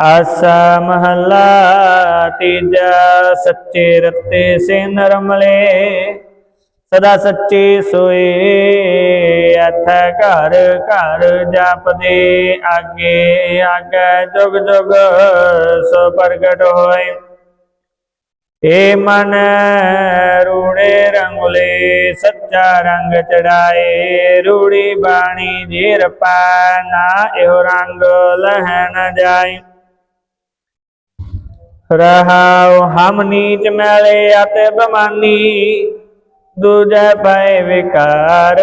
ਆਸਾ ਮਹਲਾ ਤੀਜਾ, ਸੱਚੇ ਰਤੇ ਸੇ ਨਰਮਲੇ ਸਦਾ ਸੱਚੇ ਸੋਏ, ਅਥ ਘਰ ਘਰ ਜਪਦੇ ਆਗੇ। ਆਗੇ ਜੁਗ ਜੁਗ ਸੋ ਪ੍ਰਗਟ ਹੋਏ। ਏ ਮਨ ਰੂੜੇ ਰੰਗਲੇ ਸੱਚਾ ਰੰਗ ਚੜਾਏ। ਰੂੜੀ ਬਾਣੀ ਜੀਰ ਰਪਾ ਨਾ, ਇਹੋ ਰੰਗ ਲਹਿ ਨ ਜਾਏ। ਰਹਾਉ ਹਮ ਨੀਚ ਮੈਲੇ ਅਤੇ ਬਮਾਨੀ, ਦੂਜੈ ਪਏ ਵਿਕਾਰ।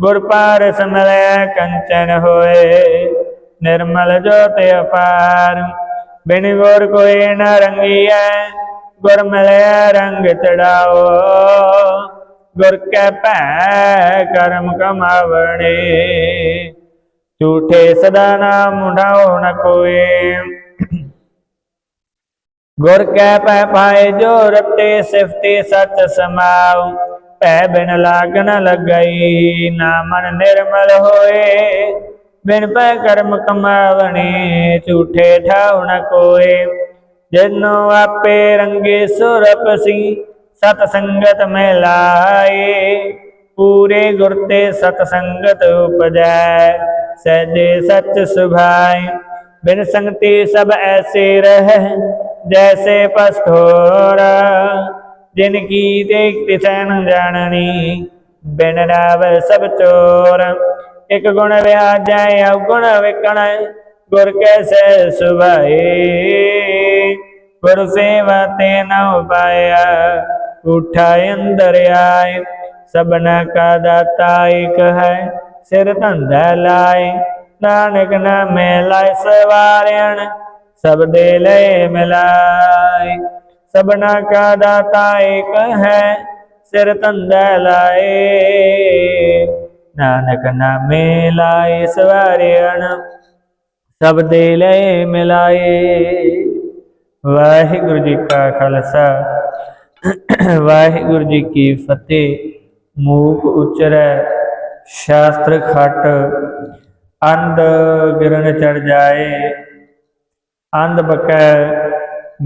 ਗੁਰ ਪਾਰਸ ਮਿਲੈ ਕੰਚਨ ਹੋਏ, ਨਿਰਮਲ ਜੋਤ ਅਪਾਰ। ਬਿਨ ਗੁਰ ਕੋਈ ਨ ਰੰਗੀਐ, ਗੁਰ ਮਿਲਿਆ ਰੰਗ ਚੜਾਓ। ਗੁਰ ਕੈ ਭੈ ਕਰਮ ਕਮਾਵਣੇ, ਝੂਠੇ ਸਦਾ ਨਾਮ ਮੁੰਡਾਓ ਨ ਕੋਏ। ਗੁਰ ਕੈ ਪੈ ਪਾਏ ਜੋ ਰਤੇ ਸਿਫਤੇ ਸਚ ਸਮਾਉ, ਭੈ ਬਿਨ ਲਾਗਨ ਲੱਗਈ, ਨਾ ਮਨ ਨਿਰਮਲ ਹੋਏ। ਬਿਨ ਪੈ ਕਰਮ ਕਮਾਵਣੇ, ਝੂਠੇ ਠਾਉ ਨ ਕੋਏ। ਜਿਨੋ ਆਪੇ ਰੰਗੇ ਸੁਰਪਸੀ ਸਤ ਸੰਗਤ ਮੈ ਲਾਏ। ਪੂਰੇ ਗੁਰ ਤੇ ਸਤ ਸੰਗਤ ਉਪਜੈ, ਸਹਿਜੇ ਸਚ ਸੁਭਾਈ ਬਿਨ ਸੰਗਤੀ ਸਭ ਐਸੇ ਰਹਿ ਜੈਸੇ ਪਸਥੋਰ ਜਿਨ ਕੀ ਦੇਖਤੇ ਸੈਨ ਜਾਣਨੀ ਬਿਨ ਰਾਵ ਸਭ ਚੋਰ ਇਕ ਗੁਣ ਵਿਆਜੈ ਔਗੁਣ ਵਿਕਣ ਗੁਰ ਕੈਸੇ ਸੁਭਾਏ ਗੁਰ ਸੇਵਾ ਤੇ ਨ ਪਾਇਆ ਉਠਾ ਅੰਦਰ ਆਏ ਸਭਨਾ ਕਾ ਦਾਤਾ ਇਕ ਹੈ ਸਿਰ ਧੰਦਾ ਲਾਏ ਨਾਨਕ ਨਾਮੇ ਲਾਇ ਸਵਾਰਿਆਣ ਸਭ ਦੇ ਲੈ ਮਿਲਾਏ। ਸਭਨਾ ਕਾ ਦਾਤਾ ਇਕ ਹੈ, ਸਿਰ ਧੰਦਾ ਲਾਏ। ਨਾਨਕ ਨਾਮੇ ਲਾਇ ਸਵਾਰਿਆਣ ਸਭ ਦੇ ਲੈ ਮਿਲਾਏ। ਵਾਹਿਗੁਰੂ ਜੀ ਕਾ ਖਾਲਸਾ, ਵਾਹਿਗੁਰੂ ਜੀ ਕੀ ਫਤਿਹ। ਮੂਕ ਉਚਰੈ, ਸ਼ਾਸਤਰ ਖਟ, ਅੰਧ ਗਿਰਨ ਚੜ ਜਾਏ। ਅੰਧ ਬਕੈ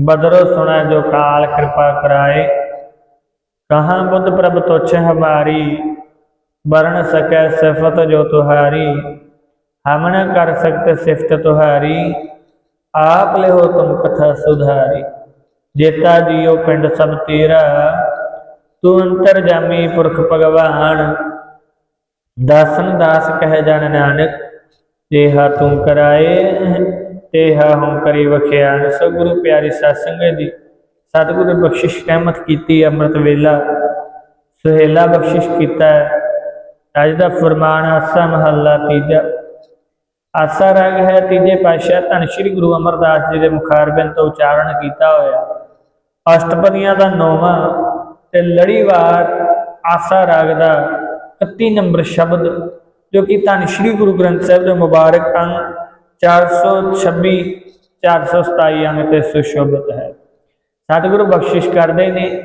ਬਦਰੋ ਸੁਣਾ ਜੋ ਕਾਲ ਕਿਰਪਾ ਕਰਾਏ। ਕਹਾਂ ਬੁੱਧ ਪ੍ਰਭ ਤੁਛ ਹਮਾਰੀ, ਵਰਣ ਸਕੈ ਸਿਫਤ ਜੋ ਤੁਹਾਰੀ। ਹਮ ਕਰ ਸਕਤੇ ਸਿਫਤ ਤੁਹਾਰੀ, ਆਪ ਲਿਹੋ ਤੁਮ ਕਥਾ ਸੁਧਾਰੀ। ਜੇਤਾ ਜੀਓ ਪਿੰਡ ਸਭ ਤੇਰਾ, ਤੂੰ ਅੰਤਰ ਜਾਮੀ ਪੁਰਖ ਭਗਵਾਨ। ਦਾਸਨ ਦਾਸ ਕਹਿ ਜਨ ਨਾਨਕ ਤੇਹਾ ਤੂੰ ਕਰਾਏ ਤੇਹਾ ਹਉ ਕਰੀ ਵਖਿਆਨ ਸੋ ਗੁਰੂ ਪਿਆਰੀ ਸਾਧ ਸੰਗਤ ਦੀ ਸਤਿਗੁਰ ਨੇ ਬਖਸ਼ਿਸ਼ ਰਹਿਮਤ ਕੀਤੀ, ਅੰਮ੍ਰਿਤ ਵੇਲਾ, ਸੁਹੇਲਾ ਬਖਸ਼ਿਸ਼ ਕੀਤਾ। ਅੱਜ ਦਾ ਫਰਮਾਨ ਆਸਾ ਮਹੱਲਾ ਤੀਜਾ। ਆਸਾ ਰੰਗ ਹੈ ਤੀਜੇ ਪਾਤਸ਼ਾਹ, ਧੰਨ ਸ਼੍ਰੀ ਗੁਰੂ ਅਮਰਦਾਸ ਜੀ ਦੇ ਮੁਖਾਰਬਿੰਦ ਤੋਂ ਉਚਾਰਨ ਕੀਤਾ ਹੋਇਆ। ਅਸ਼ਟਪਦੀਆਂ ਦਾ ਨੌਵਾਂ ਤੇ ਲੜੀਵਾਰ ਆਸਾ ਰਾਗ ਦਾ 31 ਨੰਬਰ ਸ਼ਬਦ, ਜੋ ਕਿ ਧੰਨ ਸ਼੍ਰੀ ਗੁਰੂ ਗ੍ਰੰਥ ਸਾਹਿਬ ਦੇ ਮੁਬਾਰਕ ਅੰਗ 426 427 ਅੰਗ ਤੇ ਸੁਸ਼ੋਭਿਤ ਹੈ। ਸਤਿਗੁਰੂ ਬਖਸ਼ਿਸ਼ ਕਰਦੇ ਨੇ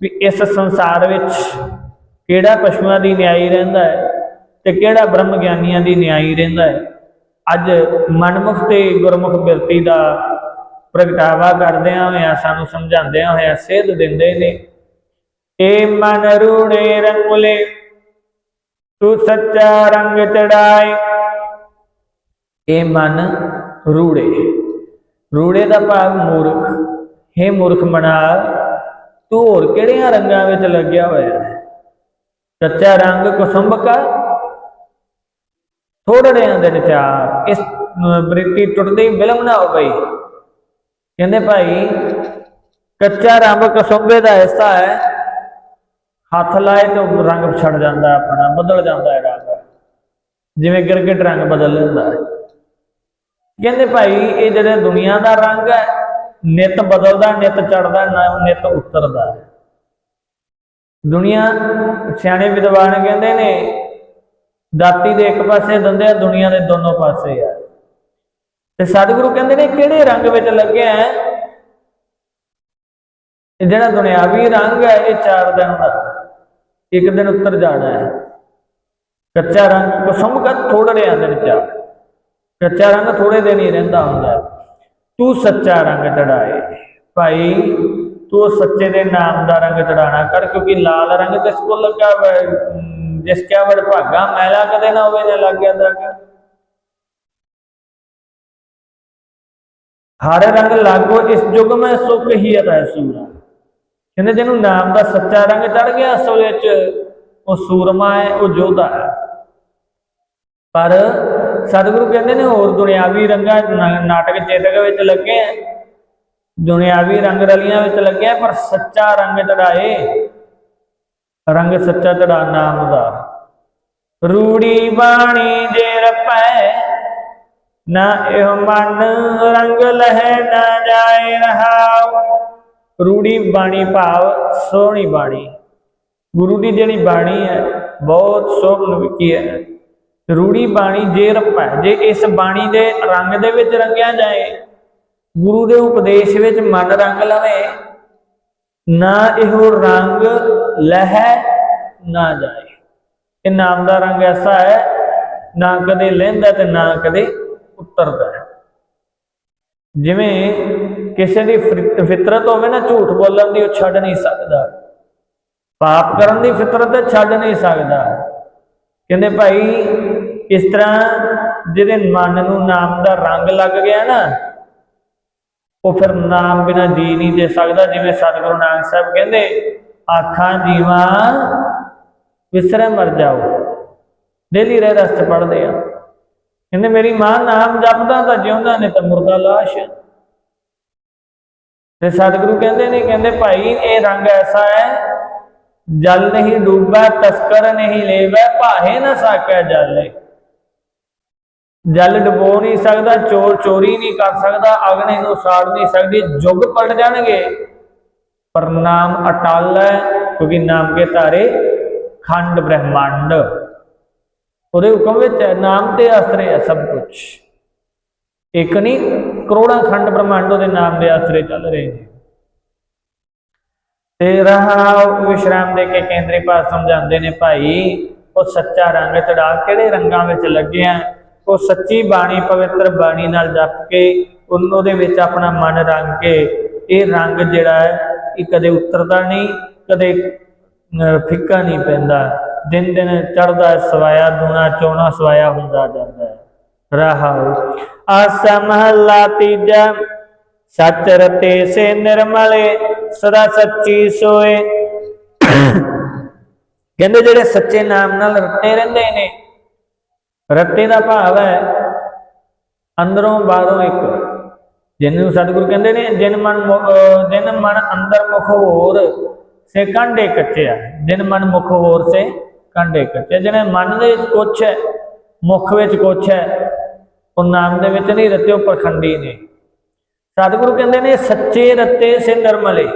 ਵੀ ਇਸ ਸੰਸਾਰ ਵਿੱਚ ਕਿਹੜਾ ਪਸ਼ੂਆਂ ਦੀ ਨਿਆਈ ਰਹਿੰਦਾ ਹੈ ਤੇ ਕਿਹੜਾ ਬ੍ਰਹਮ ਗਿਆਨੀਆਂ ਦੀ ਨਿਆਈ ਰਹਿੰਦਾ ਹੈ? ਅੱਜ ਮਨਮੁਖ ਤੇ ਗੁਰਮੁਖ ਬਿਰਤੀ ਦਾ ਪ੍ਰਗਟਾਵਾ ਕਰਦਿਆਂ ਹੋਇਆ, ਸਾਨੂੰ ਸਮਝਾਉਂਦਿਆਂ ਹੋਇਆਂ ਸੇਧ ਦਿੰਦੇ ਨੇ, ਏ ਮਨ ਰੂੜੇ ਰੰਗਲੇ, ਤੂੰ ਸੱਚਾ ਰੰਗ ਚੜਾਏ ਇਹ ਮਨ ਰੂੜੇ। ਰੂੜੇ ਦਾ ਭਾਵ ਮੂਰਖ। ਹੈ ਮੂਰਖ ਮਨਾ ਤੂੰ ਹੋਰ ਕਿਹੜਿਆਂ ਰੰਗਾਂ ਵਿੱਚ ਲੱਗਿਆ ਹੋਇਆ ਹੈ? ਕੱਚਾ ਰੰਗ ਕੁਸੁੰਭ ਕਾ ਥੋੜੜਿਆਂ ਦੇ ਵਿਚਾਰ ਇਸ ਬ੍ਰਿਤੀ ਟੁੱਟਦੀ ਬਿਲਮ ਨਾ ਹੋ ਗਈ ਕਹਿੰਦੇ ਭਾਈ, ਕੱਚਾ ਰੰਗ ਕਸੁੰਭੇ ਦਾ ਹਿੱਸਾ ਹੈ। ਹੱਥ ਲਾਏ ਤੇ ਰੰਗ ਛੱਡ ਜਾਂਦਾ ਆਪਣਾ, ਬਦਲ ਜਾਂਦਾ ਹੈ ਰੰਗ। ਜਿਵੇਂ ਗਿਰਗਿਟ ਰੰਗ ਬਦਲ ਲੈਂਦਾ ਹੈ। ਕਹਿੰਦੇ ਭਾਈ ਇਹ ਜਿਹੜਾ ਦੁਨੀਆ ਦਾ ਰੰਗ ਹੈ, ਨਿਤ ਬਦਲਦਾ, ਨਿਤ ਚੜਦਾ ਨਿਤ ਉਤਰਦਾ। ਹੈ ਦੁਨੀਆ ਸਿਆਣੇ ਵਿਦਵਾਨ ਕਹਿੰਦੇ ਨੇ ਦਾਤੀ ਦੇ ਇੱਕ ਪਾਸੇ ਦੰਦੇ ਆ, ਦੁਨੀਆ ਦੇ ਦੋਨੋਂ ਪਾਸੇ ਆ। ਤੇ ਸਤਿਗੁਰੂ ਕਹਿੰਦੇ ਨੇ, ਕਿਹੜੇ ਰੰਗ ਵਿੱਚ ਲੱਗਿਆ ਹੈ? ਇਹ ਜਿਹੜਾ ਦੁਨਿਆਵੀ ਰੰਗ ਹੈ, ਇਹ ਚਾਰ ਦਿਨ ਦਾ। ਇੱਕ ਦਿਨ ਉੱਤਰ ਜਾਣਾ ਹੈ। ਕੱਚਾ ਰੰਗ, ਕੁਸੁਮ ਕਾ ਥੋੜੜਿਆਂ ਦਿਨ ਚਾ ਕੱਚਾ ਰੰਗ ਥੋੜੇ ਦਿਨ ਹੀ ਰਹਿੰਦਾ ਹੁੰਦਾ। ਤੂੰ ਸੱਚਾ ਰੰਗ ਚੜਾਏ ਭਾਈ, ਤੂੰ ਸੱਚੇ ਦੇ ਨਾਮ ਦਾ ਰੰਗ ਚੜਾਣਾ ਕਰ, ਕਿਉਂਕਿ ਲਾਲ ਰੰਗ ਜਿਸ ਕੋਲ ਲੱਗਾ ਹੋਇਆ ਜਿਸ ਕਿਆ ਵੜ ਭਾਗਾ, ਮੈਲਾ ਕਦੇ ਨਾ ਹੋਵੇ ਨਾ ਲੱਗ ਜਾਂਦਾ ਹਰ ਰੰਗ ਲਾਗੋ, ਇਸ ਯੁਗ ਮੈਂ ਸੁਖ ਹੀ ਰਹਿ ਸੂਰਾ। ਕਹਿੰਦੇ ਜਿਹਨੂੰ ਨਾਮ ਦਾ ਸੱਚਾ ਰੰਗ ਚੜ ਗਿਆ, ਅਸਲ ਵਿੱਚ ਉਹ ਸੂਰਮਾ ਹੈ, ਉਹ ਯੋਧਾ ਹੈ। ਪਰ ਸਤਿਗੁਰੂ ਕਹਿੰਦੇ ਨੇ ਹੋਰ ਦੁਨਿਆਵੀ ਰੰਗਾਂ ਨਾ- ਨਾਟਕ ਚੇਤਕ ਵਿੱਚ ਲੱਗੇ ਆ। ਦੁਨਿਆਵੀ ਰੰਗ ਰਲੀਆਂ ਵਿੱਚ ਲੱਗੇ ਪਰ ਸੱਚਾ ਰੰਗ ਚੜਾਏ ਰੰਗ ਸੱਚਾ ਚੜਾ ਨਾਮ ਦਾ ਰੂੜੀ ਬਾਣੀ ਜੇ ਰਪੈ, ਨਾ ਇਹ ਮਨ ਰੰਗ ਲਹਿ ਨਾ ਜਾਏ ਰਹਾਉ। ਰੂੜੀ ਬਾਣੀ ਭਾਵ ਸੋਹਣੀ ਬਾਣੀ। ਗੁਰੂ ਦੀ ਜਿਹੜੀ ਬਾਣੀ ਹੈ, ਬਹੁਤ ਸੋਹਣ ਵਿਕੀ ਹੈ। ਰੂੜੀ ਬਾਣੀ ਜੇ ਰਪੈ ਜੇ ਇਸ ਬਾਣੀ ਦੇ ਰੰਗ ਦੇ ਵਿੱਚ ਰੰਗਿਆ ਜਾਏ, ਗੁਰੂ ਦੇ ਉਪਦੇਸ਼ ਵਿੱਚ ਮਨ ਰੰਗ ਲਵੇ, ਨਾ ਇਹੋ ਰੰਗ ਲਹਿ ਨਾ ਜਾਏ। ਇਹ ਨਾਮ ਦਾ ਰੰਗ ਐਸਾ ਹੈ, ਨਾ ਕਦੇ ਲਹਿੰਦਾ ਤੇ ਨਾ ਕਦੇ ਉਤਰਦਾ ਹੈ। ਜਿਵੇਂ ਕਿਸੇ ਦੀ ਫਿਰ- ਫਿਤਰਤ ਹੋਵੇ ਨਾ, ਝੂਠ ਬੋਲਣ ਦੀ ਉਹ ਛੱਡ ਨਹੀਂ ਸਕਦਾ। ਪਾਪ ਕਰਨ ਦੀ ਫਿਤਰਤ ਛੱਡ ਨਹੀਂ ਸਕਦਾ। ਕਹਿੰਦੇ ਭਾਈ ਇਸ ਤਰ੍ਹਾਂ ਜਿਹਦੇ ਮਨ ਨੂੰ ਨਾਮ ਦਾ ਰੰਗ ਲੱਗ ਗਿਆ ਨਾ, ਉਹ ਫਿਰ ਨਾਮ ਬਿਨਾ ਜੀ ਨਹੀਂ ਦੇ ਸਕਦਾ, ਜਿਵੇਂ ਸਤਿਗੁਰੂ ਨਾਨਕ ਸਾਹਿਬ ਕਹਿੰਦੇ, ਆਖਾਂ ਜੀਵਾਂ ਵਿਸਰੇ ਮਰ ਜਾਓ, ਡੇਲੀ ਰਹਿ ਰਸਤ ਪੜਦੇ ਆ। ਕਹਿੰਦੇ ਮੇਰੀ ਮਾਂ ਨਾਮ ਜਪਦਾ ਤਾਂ ਜਿਉਂਦਾ ਨੇ ਤਾਂ ਮੁਰਦਾ ਲਾਸ਼ ਤੇ ਸਤਿਗੁਰੂ ਕਹਿੰਦੇ ਨੇ, ਕਹਿੰਦੇ ਭਾਈ ਇਹ ਰੰਗ ਐਸਾ ਹੈ, ਜਲ ਨਹੀਂ ਡੂਬਾ, ਤਸਕਰ ਨਹੀਂ ਲੇਵੈ, ਭਾਹੇ ਨਾ ਸਾਕੈ ਜਲ ਜਲ ਡਬੋ ਨਹੀਂ ਸਕਦਾ, ਚੋਰ ਚੋਰੀ ਨਹੀਂ ਕਰ ਸਕਦਾ, ਅਗਨੇ ਨੂੰ ਸਾੜ ਨਹੀਂ ਸਕਦੀ, ਜੁਗ ਪਲਟ ਜਾਣਗੇ। ਪਰ ਨਾਮ ਅਟਲ ਹੈ, ਕਿਉਂਕਿ ਨਾਮ ਕੇ ਤਾਰੇ ਖੰਡ ਬ੍ਰਹਮੰਡ। ਉਹਦੇ ਹੁਕਮ ਵਿੱਚ ਹੈ, ਨਾਮ ਤੇ ਆਸਰੇ ਹੈ ਸਭ ਕੁਝ ਇੱਕ ਨਹੀਂ, ਕਰੋੜਾਂ ਖੰਡ ਬ੍ਰਹਮੰਡ ਉਹਦੇ ਨਾਮ ਦੇ ਆਸਰੇ ਚੱਲ ਰਹੇ ਨੇ। ਤੇ ਰਹਾ ਵਿਸ਼ਰਾਮ ਦੇ ਕੇ ਕੇਂਦਰੀ ਪਾਸ ਸਮਝਾਉਂਦੇ ਨੇ, ਭਾਈ, ਉਹ ਸੱਚਾ ਰੰਗ ਚੜਾ ਕਿਹੜੇ ਰੰਗਾਂ ਵਿੱਚ ਲੱਗਿਆ? ਉਹ ਸੱਚੀ ਬਾਣੀ ਪਵਿੱਤਰ ਬਾਣੀ ਨਾਲ ਜਪ ਕੇ ਉਹਨ- ਉਹਦੇ ਵਿੱਚ ਆਪਣਾ ਮਨ ਰੰਗ ਕੇ, ਇਹ ਰੰਗ ਜਿਹੜਾ ਹੈ, ਇਹ ਕਦੇ ਉਤਰਦਾ ਨਹੀਂ, ਕਦੇ ਫਿੱਕਾ ਨਹੀਂ ਪੈਂਦਾ। ਦਿਨ ਦਿਨ ਚੜਦਾ ਸਵਾਇਆ, ਦੂਣਾ, ਚੋਣਾ, ਸਵਾਇਆ ਹੁੰਦਾ ਜਾਂਦਾ ਹੈ। ਰਹਾਉ ਆਸਾ ਮਹੱਲਾ ਤੀਜਾ ਸੱਚ ਰਤੇ ਸੇ ਨਿਰਮਲੇ, ਸਦਾ ਸੱਚੀ ਸੋਏ। ਕਹਿੰਦੇ ਜਿਹੜੇ ਸੱਚੇ ਨਾਮ ਨਾਲ ਰਤੇ ਰਹਿੰਦੇ ਨੇ ਰੱਤੇ ਦਾ ਭਾਵ ਹੈ ਅੰਦਰੋਂ ਬਾਹਰੋਂ ਇੱਕ। ਜਿਹਨੂੰ ਸਤਿਗੁਰੂ ਕਹਿੰਦੇ ਨੇ, ਜਿਨ ਮਨ ਮੁ- ਜਿਨ ਮਨ ਅੰਦਰ ਮੁਖ ਹੋਰ, ਸੇ ਕਾਂਡੇ ਕੱਚਿਆ। ਜਿਨ ਮਨ ਮੁਖ ਹੋਰ, ਸੇ ਕਾਂਡੇ ਕੱਚੇ ਜਿਹਨੇ ਮਨ ਦੇ ਵਿੱਚ ਕੁਛ ਹੈ, ਮੁਖ ਵਿੱਚ ਕੁਛ ਹੈ, ਉਹ ਨਾਮ ਦੇ ਵਿੱਚ ਨਹੀਂ, ਰਤੇ ਉਹ ਪਖੰਡੀ ਨੇ। ਸਤਿਗੁਰੂ ਕਹਿੰਦੇ ਨੇ, ਸੱਚੇ ਰੱਤੇ ਸੇ ਨਿਰਮਲੇ।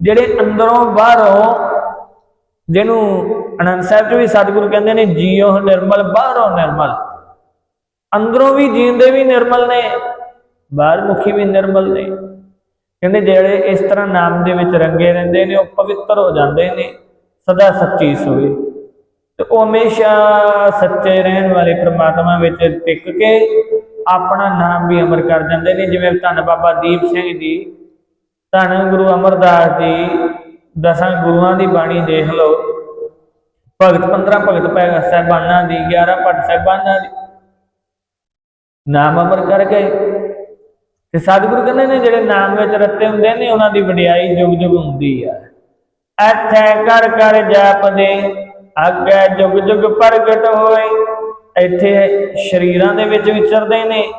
ਜਿਹੜੇ ਅੰਦਰੋਂ ਬਾਹਰੋਂ, ਜਿਹਨੂੰ ਅਨੰਦ ਸਾਹਿਬ ਚ ਵੀ ਸਤਿਗੁਰੂ ਕਹਿੰਦੇ ਨੇ ਜੀਓ ਨਿਰਮਲ, ਬਾਹਰੋਂ ਨਿਰਮਲ। ਅੰਦਰੋਂ ਵੀ ਜੀਂਦੇ ਵੀ ਨਿਰਮਲ ਨੇ, ਬਾਹਰ ਮੁਖੀ ਵੀ ਨਿਰਮਲ ਨੇ। ਕਹਿੰਦੇ ਜਿਹੜੇ ਇਸ ਤਰ੍ਹਾਂ ਨਾਮ ਦੇ ਵਿੱਚ ਰੰਗੇ ਰਹਿੰਦੇ ਨੇ, ਉਹ ਪਵਿੱਤਰ ਹੋ ਜਾਂਦੇ ਨੇ, ਸਦਾ ਸੱਚੀ ਸੋਏ। ਤੇ ਉਹ ਹਮੇਸ਼ਾ ਸੱਚੇ ਰਹਿਣ ਵਾਲੇ ਪ੍ਰਮਾਤਮਾ ਵਿੱਚ ਟਿਕ ਕੇ ਆਪਣਾ ਨਾਮ ਵੀ ਅਮਰ ਕਰ ਜਾਂਦੇ ਨੇ। ਜਿਵੇਂ ਧੰਨ ਬਾਬਾ ਦੀਪ ਸਿੰਘ ਜੀ, ਧੰਨ ਗੁਰੂ ਅਮਰਦਾਸ ਜੀ, ਦਸਾਂ ਗੁਰੂਆਂ ਦੀ ਬਾਣੀ ਦੇਖ ਲਓ। ਭਗਤ 15 ਭਗਤ ਪੈ ਸਾਹਿਬਾਨਾਂ ਦੀ 11 ਭੱਟ ਸਾਹਿਬਾਨਾਂ ਦੀ। ਨਾਮ ਅਮਰ ਕਰਕੇ। ਤੇ ਸਤਿਗੁਰੂ ਕਹਿੰਦੇ ਨੇ, ਜਿਹੜੇ ਨਾਮ ਵਿੱਚ ਰੱਤੇ ਹੁੰਦੇ ਨੇ, ਉਹਨਾਂ ਦੀ ਵਡਿਆਈ ਜੁਗ ਜੁਗ ਹੁੰਦੀ ਆ। ਇੱਥੇ ਕਰ ਕਰ ਜਪਦੇ, ਅੱਗੇ ਜੁਗ ਜੁਗ ਪ੍ਰਗਟ ਹੋਏ। ਇੱਥੇ ਸ਼ਰੀਰਾਂ ਦੇ ਵਿੱਚ ਵਿਚਰਦੇ ਨੇ।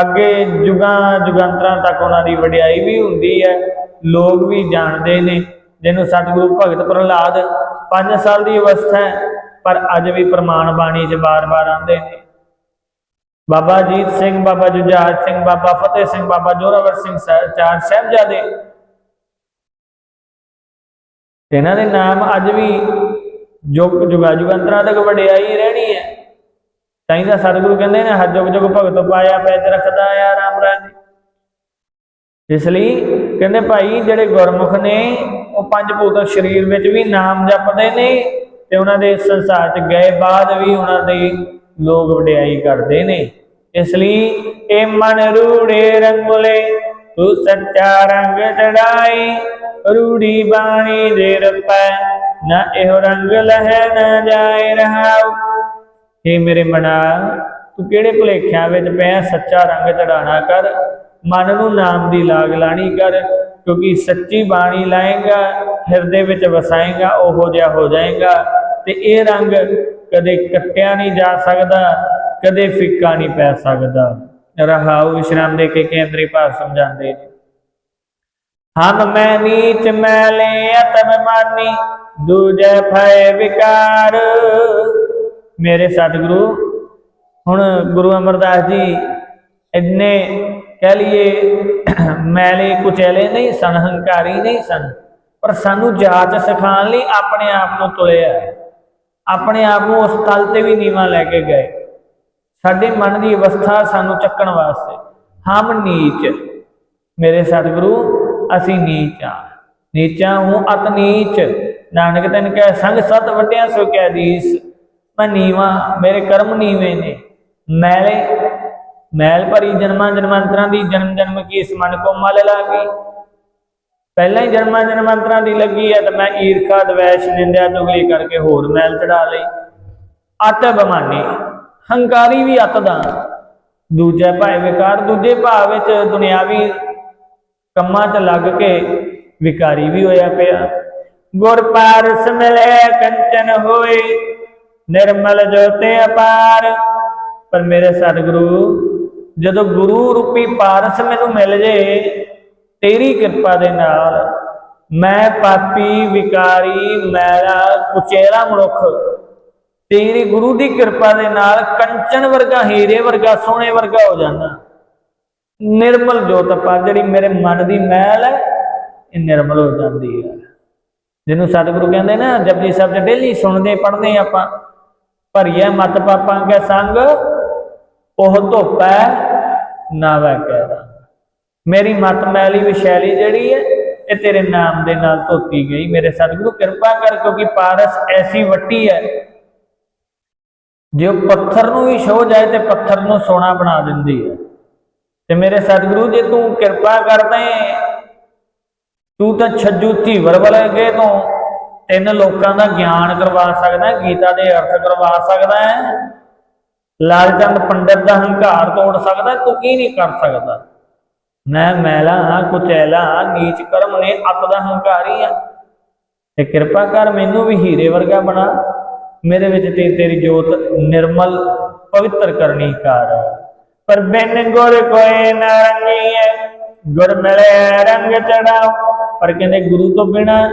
ਅੱਗੇ ਜੁਗਾਂ ਜੁਗਾਂਤਰਾਂ ਤੱਕ ਉਹਨਾਂ ਦੀ ਵਡਿਆਈ ਵੀ ਹੁੰਦੀ ਹੈ। ਲੋਕ ਵੀ ਜਾਣਦੇ ਨੇ, ਜਿਹਨੂੰ ਸਤਿਗੁਰੂ ਭਗਤ ਪ੍ਰਹਲਾਦ 5 ਸਾਲ ਦੀ ਅਵਸਥਾ ਹੈ, ਪਰ ਅੱਜ ਵੀ ਪ੍ਰਮਾਣ ਬਾਣੀ 'ਚ ਬਾਰ-ਬਾਰ ਆਉਂਦੇ ਨੇ। ਬਾਬਾ ਜੀਤ ਸਿੰਘ, ਬਾਬਾ ਜੁਝਾਰ ਸਿੰਘ, ਬਾਬਾ ਫਤਿਹ ਸਿੰਘ, ਬਾਬਾ ਜੋਰਾਵਰ ਸਿੰਘ ਸਾਹਿਬ ਚਾਰ ਸਾਹਿਬਜ਼ਾਦੇ। ਇਹਨਾਂ ਦੇ ਨਾਮ ਅੱਜ ਵੀ ਜੁਗ ਜੁਗਾ ਤੱਕ ਵਡਿਆਈ ਰਹਿਣੀ ਹੈ। ਤਾਂ ਹੀ ਤਾਂ ਸਤਿਗੁਰੂ ਕਹਿੰਦੇ ਨੇ ਹਰ ਜੁਗ ਜੁਗ ਭਗਤ ਪਾਇਆ ਪੈਜ ਰੱਖਦਾ ਆ, ਰਾਮ ਰਾਜ। ਇਸ ਲਈ ਕਹਿੰਦੇ ਭਾਈ, ਜਿਹੜੇ ਗੁਰਮੁਖ ਨੇ, ਉਹ ਪੰਜ ਭੂਤ ਸਰੀਰ ਵਿੱਚ ਵੀ ਨਾਮ ਜਪਦੇ ਨੇ ਤੇ ਉਹਨਾਂ ਦੇ ਸੰਸਾਰ 'ਚ ਗਏ ਬਾਅਦ ਵੀ ਉਹਨਾਂ ਦੀ ਲੋਕ ਵਡਿਆਈ ਕਰਦੇ ਨੇ। ਇਸ ਲਈ ਇਹ ਮਨ ਰੂੜੇ ਰੰਗਲੇ, ਤੂੰ ਸੱਚਾ ਰੰਗ ਚੜਾਈ ਰੂੜੀ ਬਾਣੀ ਦੇ ਰਪੈ, ਨਾ ਇਹੋ ਰੰਗ ਲਹਿ ਨਾ ਜਾਏ ਰਹਾਉ। हे ਮੇਰੇ ਮਨਾ, ਤੂੰ ਕਿਹੜੇ ਭੁਲੇਖਿਆਂ ਵਿੱਚ ਪਿਆ ਸੱਚਾ ਰੰਗ ਚੜਾਣਾ ਕਰ? ਮਨ ਨੂੰ ਨਾਮ ਦੀ ਲਾਗ ਲਾਣੀ ਕਰ, ਕਿਉਂਕਿ ਸੱਚੀ ਬਾਣੀ ਲਾਏਗਾ, ਹਿਰਦੇ ਵਿੱਚ ਵਸਾਏਗਾ, ਉਹੋ ਜਿਹਾ ਹੋ ਜਾਏਗਾ। ਤੇ ਇਹ ਰੰਗ ਕਦੇ ਕੱਟਿਆ ਨਹੀਂ ਜਾ ਸਕਦਾ, ਕਦੇ ਫਿੱਕਾ ਨਹੀਂ ਪੈ ਸਕਦਾ। ਰਹਾਉ ਵਿਸ਼ਰਾਮ ਦੇ ਕੇ ਕੇਂਦਰੀ ਭਾਵ ਸਮਝਾਉਂਦੇ ਨੇ। ਹਮ ਮੈਂ ਨੀਚ ਮੈਲੇ ਅਤਮ ਮਾਨੀ, ਦੂਜੇ ਭੈ ਵਿਕਾਰ। ਮੇਰੇ ਸਤਿਗੁਰੂ, ਹੁਣ ਗੁਰੂ ਅਮਰਦਾਸ ਜੀ ਇੰਨੇ ਕਹਿ ਲਈਏ ਮੈਲੇ ਕੁਚੈਲੇ ਨਹੀਂ ਸਨ, ਹੰਕਾਰੀ ਨਹੀਂ ਸਨ, ਪਰ ਸਾਨੂੰ ਜਾਚ ਸਿਖਾਉਣ ਲਈ ਆਪਣੇ ਆਪ ਨੂੰ ਤੁਲਿਆ ਆਪਣੇ ਆਪ ਨੂੰ ਉਸ ਤਲ ਤੇ ਵੀ ਨੀਵਾ ਲੈ ਕੇ ਗਏ। ਸਾਡੇ ਮਨ ਦੀ ਅਵਸਥਾ ਸਾਨੂੰ ਚੱਕਣ ਵਾਸਤੇ। ਹਮ ਨੀਚ, ਮੇਰੇ ਸਤਿਗੁਰੂ, ਅਸੀਂ ਨੀਚ ਆ ਨੀਚਾ ਹੂੰ ਅਤ ਨੀਚ, ਨਾਨਕ ਤਨ ਕਹਿ ਸੰਗ ਸਤ ਵਟਿਆ ਸੋ ਕਹਿ ਦੀਸ। ਮੈਂ ਨੀਵਾ, ਮੇਰੇ ਕਰਮ ਨੀਵੇਂ ਨੇ। ਮੈਲੇ ਮੈਲ ਭਰੀ ਜਨਮਾਂ ਜਨਮਾਂਤਰਾਂ ਦੀ ਜਨਮ ਜਨਮ ਕੀ ਇਸ ਮਨ ਕੋ ਮਲ ਲਾਗੀ? ਪਹਿਲਾਂ ਹੀ ਜਨਮਾਂ ਜਨਮਾਂਤਰਾਂ ਦੀ ਲੱਗੀ ਹੈ ਤਾਂ ਮੈਂ ਈਰਖਾ, ਦਵੈਸ਼, ਨਿੰਦਿਆ ਚੁਗਲੀ ਕਰਕੇ ਹੋਰ ਮੈਲ ਚੜਾ ਲਈ। ਅਤ ਬਮਾਨੀ, ਹੰਕਾਰੀ ਵੀ ਅਤ ਦਾ। ਦੂਜਾ ਭਾਵ ਵਿਕਾਰ, ਦੂਜੇ ਭਾਵ ਵਿੱਚ ਦੁਨਿਆਵੀ ਕੰਮਾਂ 'ਚ ਲੱਗ ਕੇ ਵਿਕਾਰੀ ਵੀ ਹੋਇਆ ਪਿਆ। ਗੁਰ ਪਾਰਸ ਮਿਲੇ, ਕੰਚਨ ਹੋਏ, ਨਿਰਮਲ ਜੋਤੇ ਅਪਾਰ। ਪਰ ਮੇਰੇ ਸਤਿਗੁਰੂ ਜਦੋਂ ਗੁਰੂ ਰੂਪੀ ਪਾਰਸ ਮੈਨੂੰ ਮਿਲ ਜੇ, ਤੇਰੀ ਕਿਰਪਾ ਦੇ ਨਾਲ ਮੈਂ ਪਾਪੀ, ਵਿਕਾਰੀ ਮੈਰਾ ਕੁਚੇਲਾ ਮਨੁੱਖ, ਤੇਰੀ ਗੁਰੂ ਦੀ ਕਿਰਪਾ ਦੇ ਨਾਲ ਕੰਚਨ ਵਰਗਾ, ਹੀਰੇ ਵਰਗਾ, ਸੋਨੇ ਵਰਗਾ ਹੋ ਜਾਣਾ ਨਿਰਮਲ ਜੋਤ ਪਾ, ਜਿਹੜੀ ਮੇਰੇ ਮਨ ਦੀ ਮੈਲ ਹੈ, ਇਹ ਨਿਰਮਲ ਹੋ ਜਾਂਦੀ ਹੈ। ਜਿਹਨੂੰ ਸਤਿਗੁਰੂ ਕਹਿੰਦੇ ਨਾ, ਜਪਜੀ ਸਾਹਿਬ ਚ ਡੇਲੀ ਸੁਣਦੇ, ਪੜ੍ਹਦੇ ਆਪਾਂ। ਭਰੀਏ ਮਤ ਪਾਪਾਂ ਕੇ ਸੰਗ ਉਹ ਧੋਪੈ ਨਾ ਕਹਿਦਾ। ਮੇਰੀ ਮਤ ਮੈਲੀ ਵਿਸ਼ੈਲੀ ਜਿਹੜੀ ਹੈ, ਇਹ ਤੇਰੇ ਨਾਮ ਦੇ ਨਾਲ ਧੋਤੀ ਗਈ। ਮੇਰੇ ਸਤਿਗੁਰੂ, ਕਿਰਪਾ ਕਰ, ਕਿਉਂਕਿ ਪਾਰਸ ਐਸੀ ਵੱਟੀ ਹੈ। ਜੇ ਪੱਥਰ ਨੂੰ ਵੀ ਛੋ ਜਾਏ ਤੇ ਪੱਥਰ ਨੂੰ ਸੋਨਾ ਬਣਾ ਦਿੰਦੀ ਹੈ। ਤੇ ਮੇਰੇ ਸਤਿਗੁਰੂ, ਜੇ ਤੂੰ ਕਿਰਪਾ ਕਰਦਾ ਹੈ ਤੂੰ ਤਾਂ ਛੱਜੂ ਧੀਵਰ ਵਰਗੇ ਤੋਂ। ਤਿੰਨ ਲੋਕਾਂ ਦਾ ਗਿਆਨ ਕਰਵਾ ਸਕਦਾ, ਗੀਤਾ ਦੇ ਅਰਥ ਕਰਵਾ ਸਕਦਾ ਹੈ। ਲਾਲਚੰਦ ਪੰਡਤ ਦਾ ਹੰਕਾਰ ਤੋੜ ਸਕਦਾ, ਤੂੰ ਕੀ ਨਹੀਂ ਕਰ ਸਕਦਾ? ਮੈਂ ਮੈਲਾ ਹਾਂ, ਕੁਚੈਲਾ ਹਾਂ, ਨੀਚ ਕਰਮ ਨੇ ਅਤ ਦਾ ਹੰਕਾਰੀ ਆ ਤੇ ਕਿਰਪਾ ਕਰ ਮੈਨੂੰ ਵੀ ਹੀਰੇ ਵਰਗਾ ਬਣਾ। ਮੇਰੇ ਵਿੱਚ ਤੇ ਤੇਰੀ ਜੋਤ ਨਿਰਮਲ, ਪਵਿੱਤਰ ਕਰਨੀ ਕਰ। ਪਰ ਬਿਨ ਗੁਰ ਕੋਏ ਨਾ ਰੰਗੀਏ, ਗੁਰ ਮਿਲੇ ਰੰਗ ਚੜਾਓ। ਪਰ ਕਹਿੰਦੇ ਗੁਰੂ ਤੋਂ ਬਿਨਾ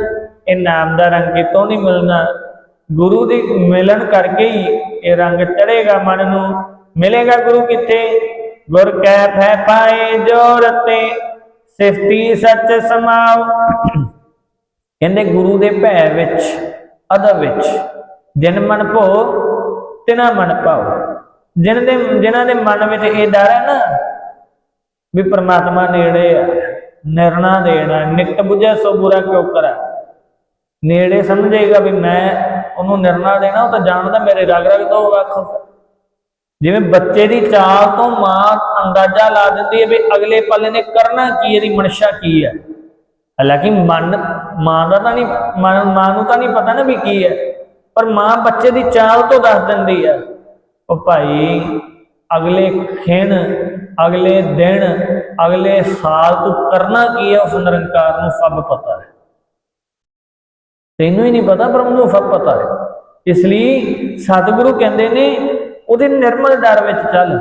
ਇਹ ਨਾਮ ਦਾ ਰੰਗ ਕਿਤੋਂ ਨਹੀਂ ਮਿਲਣਾ? ਗੁਰੂ ਦੀ ਮਿਲਣ ਕਰਕੇ ਹੀ ਇਹ ਰੰਗ ਚੜੇਗਾ ਮਨ ਨੂੰ। ਮਿਲੇਗਾ ਗੁਰੂ ਕਿੱਥੇ? ਗੁਰ ਕੈ ਫੈ ਪਾਏ ਜੋਰਤੇ ਸਿਫਤੀ ਸੱਚ ਸਮਾਉ ਕਹਿੰਦੇ ਗੁਰੂ ਦੇ ਭੈ ਵਿੱਚ, ਅਦਬ ਵਿੱਚ, ਜਿਨ ਮਨ ਭੋ ਤਿਨਾ ਮਨ ਪਾਓ। ਜਿਨ ਦੇ, ਜਿਨ੍ਹਾਂ ਦੇ ਮਨ ਵਿੱਚ ਇਹ ਡਰ ਹੈ ਨਾ, ਵੀ ਪ੍ਰਮਾਤਮਾ ਨੇੜੇ ਆ, ਨਿਰਣਾ ਦੇਣਾ ਨਿਕਟ ਬੁਝੈ ਸੋ ਬੁਰਾ ਕਿਉ ਕਰਾ? ਨੇੜੇ ਸਮਝੇਗਾ ਵੀ ਮੈਂ ਉਹਨੂੰ ਨਿਰਣਾ ਦੇਣਾ, ਉਹ ਤਾਂ ਜਾਣਦਾ ਮੇਰੇ ਰਗ ਰਗ ਤੋਂ ਵੱਖ ਜਿਵੇਂ ਬੱਚੇ ਦੀ ਚਾਲ ਤੋਂ ਮਾਂ ਅੰਦਾਜ਼ਾ ਲਾ ਦਿੰਦੀ ਹੈ ਵੀ ਅਗਲੇ ਪਲ ਨੇ ਕਰਨਾ ਕੀ, ਇਹਦੀ ਮਨਸ਼ਾ ਕੀ ਹੈ? ਹਾਲਾਂਕਿ ਮਨ, ਮਾਂ ਦਾ ਤਾਂ ਨਹੀਂ ਮਾਂ ਨੂੰ ਤਾਂ ਨਹੀਂ ਪਤਾ ਨਾ ਵੀ ਕੀ ਹੈ। ਪਰ ਮਾਂ ਬੱਚੇ ਦੀ ਚਾਲ ਤੋਂ ਦੱਸ ਦਿੰਦੀ ਹੈ, ਉਹ ਭਾਈ, ਅਗਲੇ ਖਿਣ, ਅਗਲੇ ਦਿਨ, ਅਗਲੇ ਸਾਲ ਤੂੰ ਕਰਨਾ ਕੀ ਹੈ? ਉਸ ਨਿਰੰਕਾਰ ਨੂੰ ਸਭ ਪਤਾ ਹੈ। ਤੈਨੂੰ ਹੀ ਨਹੀਂ ਪਤਾ, ਪਰ ਉਹਨੂੰ ਸਭ ਪਤਾ ਹੈ। ਇਸ ਲਈ ਸਤਿਗੁਰੂ ਕਹਿੰਦੇ ਨੇ, ਉਹਦੇ ਨਿਰਮਲ ਡਰ ਵਿੱਚ ਚੱਲ।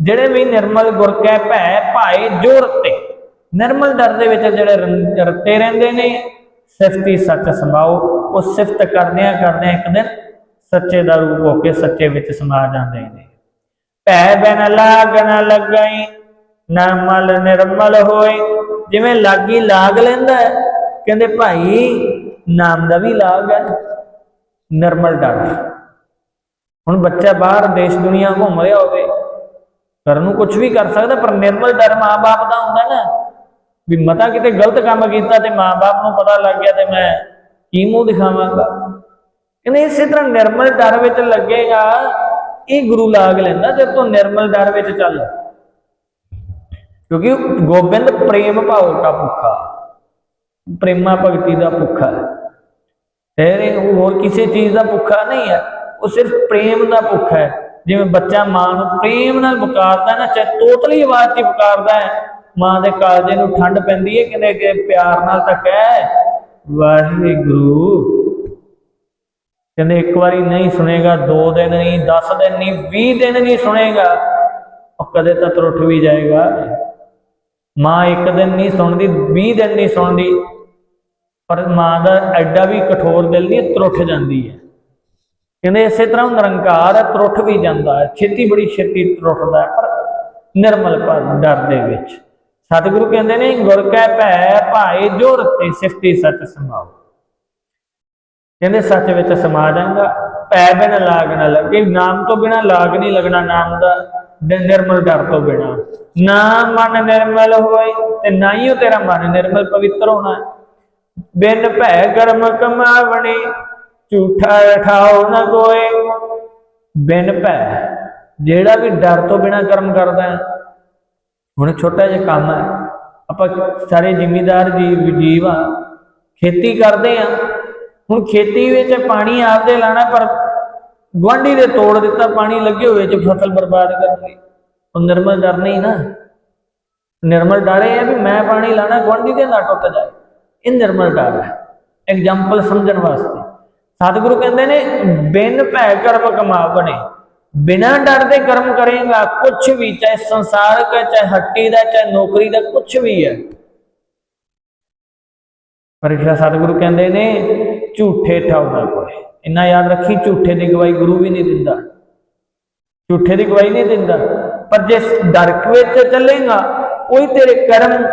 ਜਿਹੜੇ ਵੀ ਨਿਰਮਲ ਗੁਰ ਕੈ ਭੈ ਭਾਏ ਜੋਰਤੇ ਨਿਰਮਲ ਡਰ ਦੇ ਵਿੱਚ ਜਿਹੜੇ ਰਤੇ ਰਹਿੰਦੇ ਨੇ, ਸਿਫਤੀ ਸੱਚ ਸੰਭਾਓ ਉਹ ਸਿਫਤ ਕਰਦਿਆਂ ਕਰਦਿਆਂ ਇੱਕ ਦਿਨ ਸੱਚੇ ਦਾ ਰੂਪ ਹੋ ਕੇ ਸੱਚੇ ਵਿੱਚ ਸਮਾ ਜਾਂਦੇ ਨੇ। ਭੈ ਬਿਨ ਲਾਗ ਨ ਲੱਗਈ, ਨਰਮਲ ਨਿਰਮਲ ਹੋਏ। ਜਿਵੇਂ ਲਾਗੀ ਲਾਗ ਲੈਂਦਾ ਕਹਿੰਦੇ ਭਾਈ ਨਾਮ ਦਾ ਵੀ ਲਾਗ ਹੈ, ਨਿਰਮਲ ਡਰ ਹੁਣ ਬੱਚਾ ਬਾਹਰ ਦੇਸ਼ ਦੁਨੀਆ ਘੁੰਮ ਰਿਹਾ ਹੋਵੇ ਕਰਨ ਨੂੰ ਕੁਝ ਵੀ ਕਰ ਸਕਦਾ, ਪਰ ਨਿਰਮਲ ਡਰ ਮਾਂ-ਬਾਪ ਦਾ ਹੁੰਦਾ ਨਾ, ਵੀ ਮਤਾ ਕਿਤੇ ਗਲਤ ਕੰਮ ਕੀਤਾ ਤੇ ਮਾਂ-ਬਾਪ ਨੂੰ ਪਤਾ ਲੱਗ ਗਿਆ ਤੇ ਮੈਂ ਕੀ ਮੂੰਹ ਦਿਖਾਵਾਂਗਾ। ਕਹਿੰਦੇ ਇਸੇ ਤਰ੍ਹਾਂ ਨਿਰਮਲ ਡਰ ਵਿੱਚ ਲੱਗੇਗਾ, ਇਹ ਗੁਰੂ ਲਾਗ ਲੈਂਦਾ, ਜਦ ਤੂੰ ਨਿਰਮਲ ਡਰ ਵਿੱਚ ਚੱਲ। ਕਿਉਂਕਿ ਗੋਬਿੰਦ ਪ੍ਰੇਮ ਭਾਵ ਦਾ ਭੁੱਖਾ। ਪ੍ਰੇਮਾ ਭਗਤੀ ਦਾ ਭੁੱਖਾ ਹੈ। ਤੇਰੇ ਉਹ ਹੋਰ ਕਿਸੇ ਚੀਜ਼ ਦਾ ਭੁੱਖਾ ਨਹੀਂ ਹੈ। ਉਹ ਸਿਰਫ ਪ੍ਰੇਮ ਦਾ ਭੁੱਖਾ ਹੈ। ਜਿਵੇਂ ਬੱਚਾ ਮਾਂ ਨੂੰ ਪ੍ਰੇਮ ਨਾਲ ਪੁਕਾਰਦਾ ਨਾ, ਚਾਹੇ ਤੋਤਲੀ ਆਵਾਜ਼ 'ਚ ਪੁਕਾਰਦਾ ਹੈ, ਮਾਂ ਦੇ ਕਾਲਜੇ ਨੂੰ ਠੰਡ ਪੈਂਦੀ ਹੈ, ਕਿਨੇ ਕਿ ਪਿਆਰ ਨਾਲ ਤਾਂ ਕਹਿ ਵਾਹਿਗੁਰੂ। ਕਹਿੰਦੇ ਇੱਕ ਵਾਰੀ ਨਹੀਂ ਸੁਣੇਗਾ, ਦੋ ਦਿਨ ਨਹੀਂ 10 ਦਿਨ ਨਹੀਂ 20 ਦਿਨ ਨਹੀਂ ਸੁਣੇਗਾ, ਉਹ ਕਦੇ ਤਾਂ ਤਰੁੱਠ ਵੀ ਜਾਏਗਾ। ਮਾਂ ਇੱਕ ਦਿਨ ਨਹੀਂ ਸੁਣਦੀ 20 ਦਿਨ ਨਹੀਂ ਸੁਣਦੀ ਪਰ ਮਾਂ ਦਾ ਐਡਾ ਵੀ ਕਠੋਰ ਦਿਲ ਨਹੀਂ, ਤਰੁੱਠ ਜਾਂਦੀ ਹੈ। ਕਹਿੰਦੇ ਇਸੇ ਤਰ੍ਹਾਂ ਨਿਰੰਕਾਰ ਹੈ, ਤਰੁੱਠ ਵੀ ਜਾਂਦਾ ਹੈ। ਛੇਤੀ ਬੜੀ ਛੇਤੀ ਤਰੁੱਠਦਾ ਪਰ ਨਿਰਮਲ ਪਰ ਡਰ ਦੇ ਵਿੱਚ। ਸਤਿਗੁਰੂ ਕਹਿੰਦੇ ਨੇ, ਗੁਰ ਕੈ ਭੈ ਭਾਏ ਜੋ ਰਤੇ ਸਿਫਤੀ ਸੱਚ ਸਮਾਓ। ਕਹਿੰਦੇ ਸੱਚ ਵਿੱਚ ਸਮਾ ਜਾਏਗਾ ਭੈ ਬਿਨ ਲਾਗ ਨਾ ਲੱਗੇ, ਨਾਮ ਤੋਂ ਬਿਨਾ ਲਾਗ ਨਹੀਂ ਲੱਗਣਾ, ਨਾਮ ਦਾ ਨਿਰਮਲ ਡਰ ਤੋਂ ਬਿਨਾ। ਨਾ ਮਨ ਨਿਰਮਲ ਹੋਏ ਤੇ ਨਾ ਹੀ ਉਹ ਤੇਰਾ ਮਨ ਨਿਰਮਲ ਪਵਿੱਤਰ ਹੋਣਾ। ਬਿਨ ਭੈ ਕਰਮ ਕਮਾਵਣੇ, ਝੂਠਾ ਠਾਉ ਨਾ ਕੋਏ ਬਿਨ ਭੈ, ਜਿਹੜਾ ਵੀ ਡਰ ਤੋਂ ਬਿਨਾ ਕਰਮ ਕਰਦਾ ਹੈ। ਹੁਣ ਛੋਟਾ ਜਿਹਾ ਕੰਮ ਹੈ। ਆਪਾਂ ਸਾਰੇ ਜ਼ਿਮੀਦਾਰ ਜੀ ਜੀਵ ਆ, ਖੇਤੀ ਕਰਦੇ ਆ। ਹੁਣ ਖੇਤੀ ਵਿੱਚ ਪਾਣੀ ਆਪਦੇ ਲਾਣਾ ਪਰ ਗੁਆਂਢੀ ਦੇ ਤੋੜ ਦਿੱਤਾ, ਪਾਣੀ ਲੱਗੇ ਹੋਏ ਚ, ਫਸਲ ਬਰਬਾਦ ਕਰਨ ਲਈ। ਉਹ ਨਿਰਮਲ ਡਰ ਨਹੀਂ ਨਾ। ਨਿਰਮਲ ਡਰ ਇਹ ਵੀ ਮੈਂ ਪਾਣੀ ਲਾਣਾ, ਗੁਆਂਢੀ ਦੇ ਨਾ ਟੁੱਟ ਜਾਏ। ਇਹ ਨਿਰਮਲ ਡਰ ਹੈ। ਐਗਜ਼ਾਮਪਲ ਸਮਝਣ ਵਾਸਤੇ। ਸਤਿਗੁਰੂ ਕਹਿੰਦੇ ਨੇ, ਬਿਨ ਭੈ ਕਰਮ ਕਮਾ ਬਣੇ। ਬਿਨਾਂ ਡਰ ਦੇ ਕਰਮ ਕਰੇਗਾ ਕੁਝ ਵੀ, ਚਾਹੇ ਸੰਸਾਰਕ ਹੈ ਚਾਹੇ ਹੱਟੀ ਦਾ, ਚਾਹੇ ਨੌਕਰੀ ਦਾ ਕੁਝ ਵੀ ਹੈ। ਪਰ ਇਹ ਸਤਿਗੁਰੂ ਕਹਿੰਦੇ ਨੇ, ਝੂਠੇ ਠਾਉ ਨਾ ਕੋਈ। ਇੰਨਾ ਯਾਦ ਰੱਖੀ, ਝੂਠੇ ਦੀ ਗਵਾਹੀ ਗੁਰੂ ਵੀ ਨਹੀਂ ਦਿੰਦਾ। ਝੂਠੇ ਦੀ ਗਵਾਹੀ ਨਹੀਂ ਦਿੰਦਾ। ਪਰ ਜੇ ਡਰ ਵਿੱਚ ਚੱਲੇਗਾ, ਉਹੀ ਤੇਰੇ ਕਰਮ,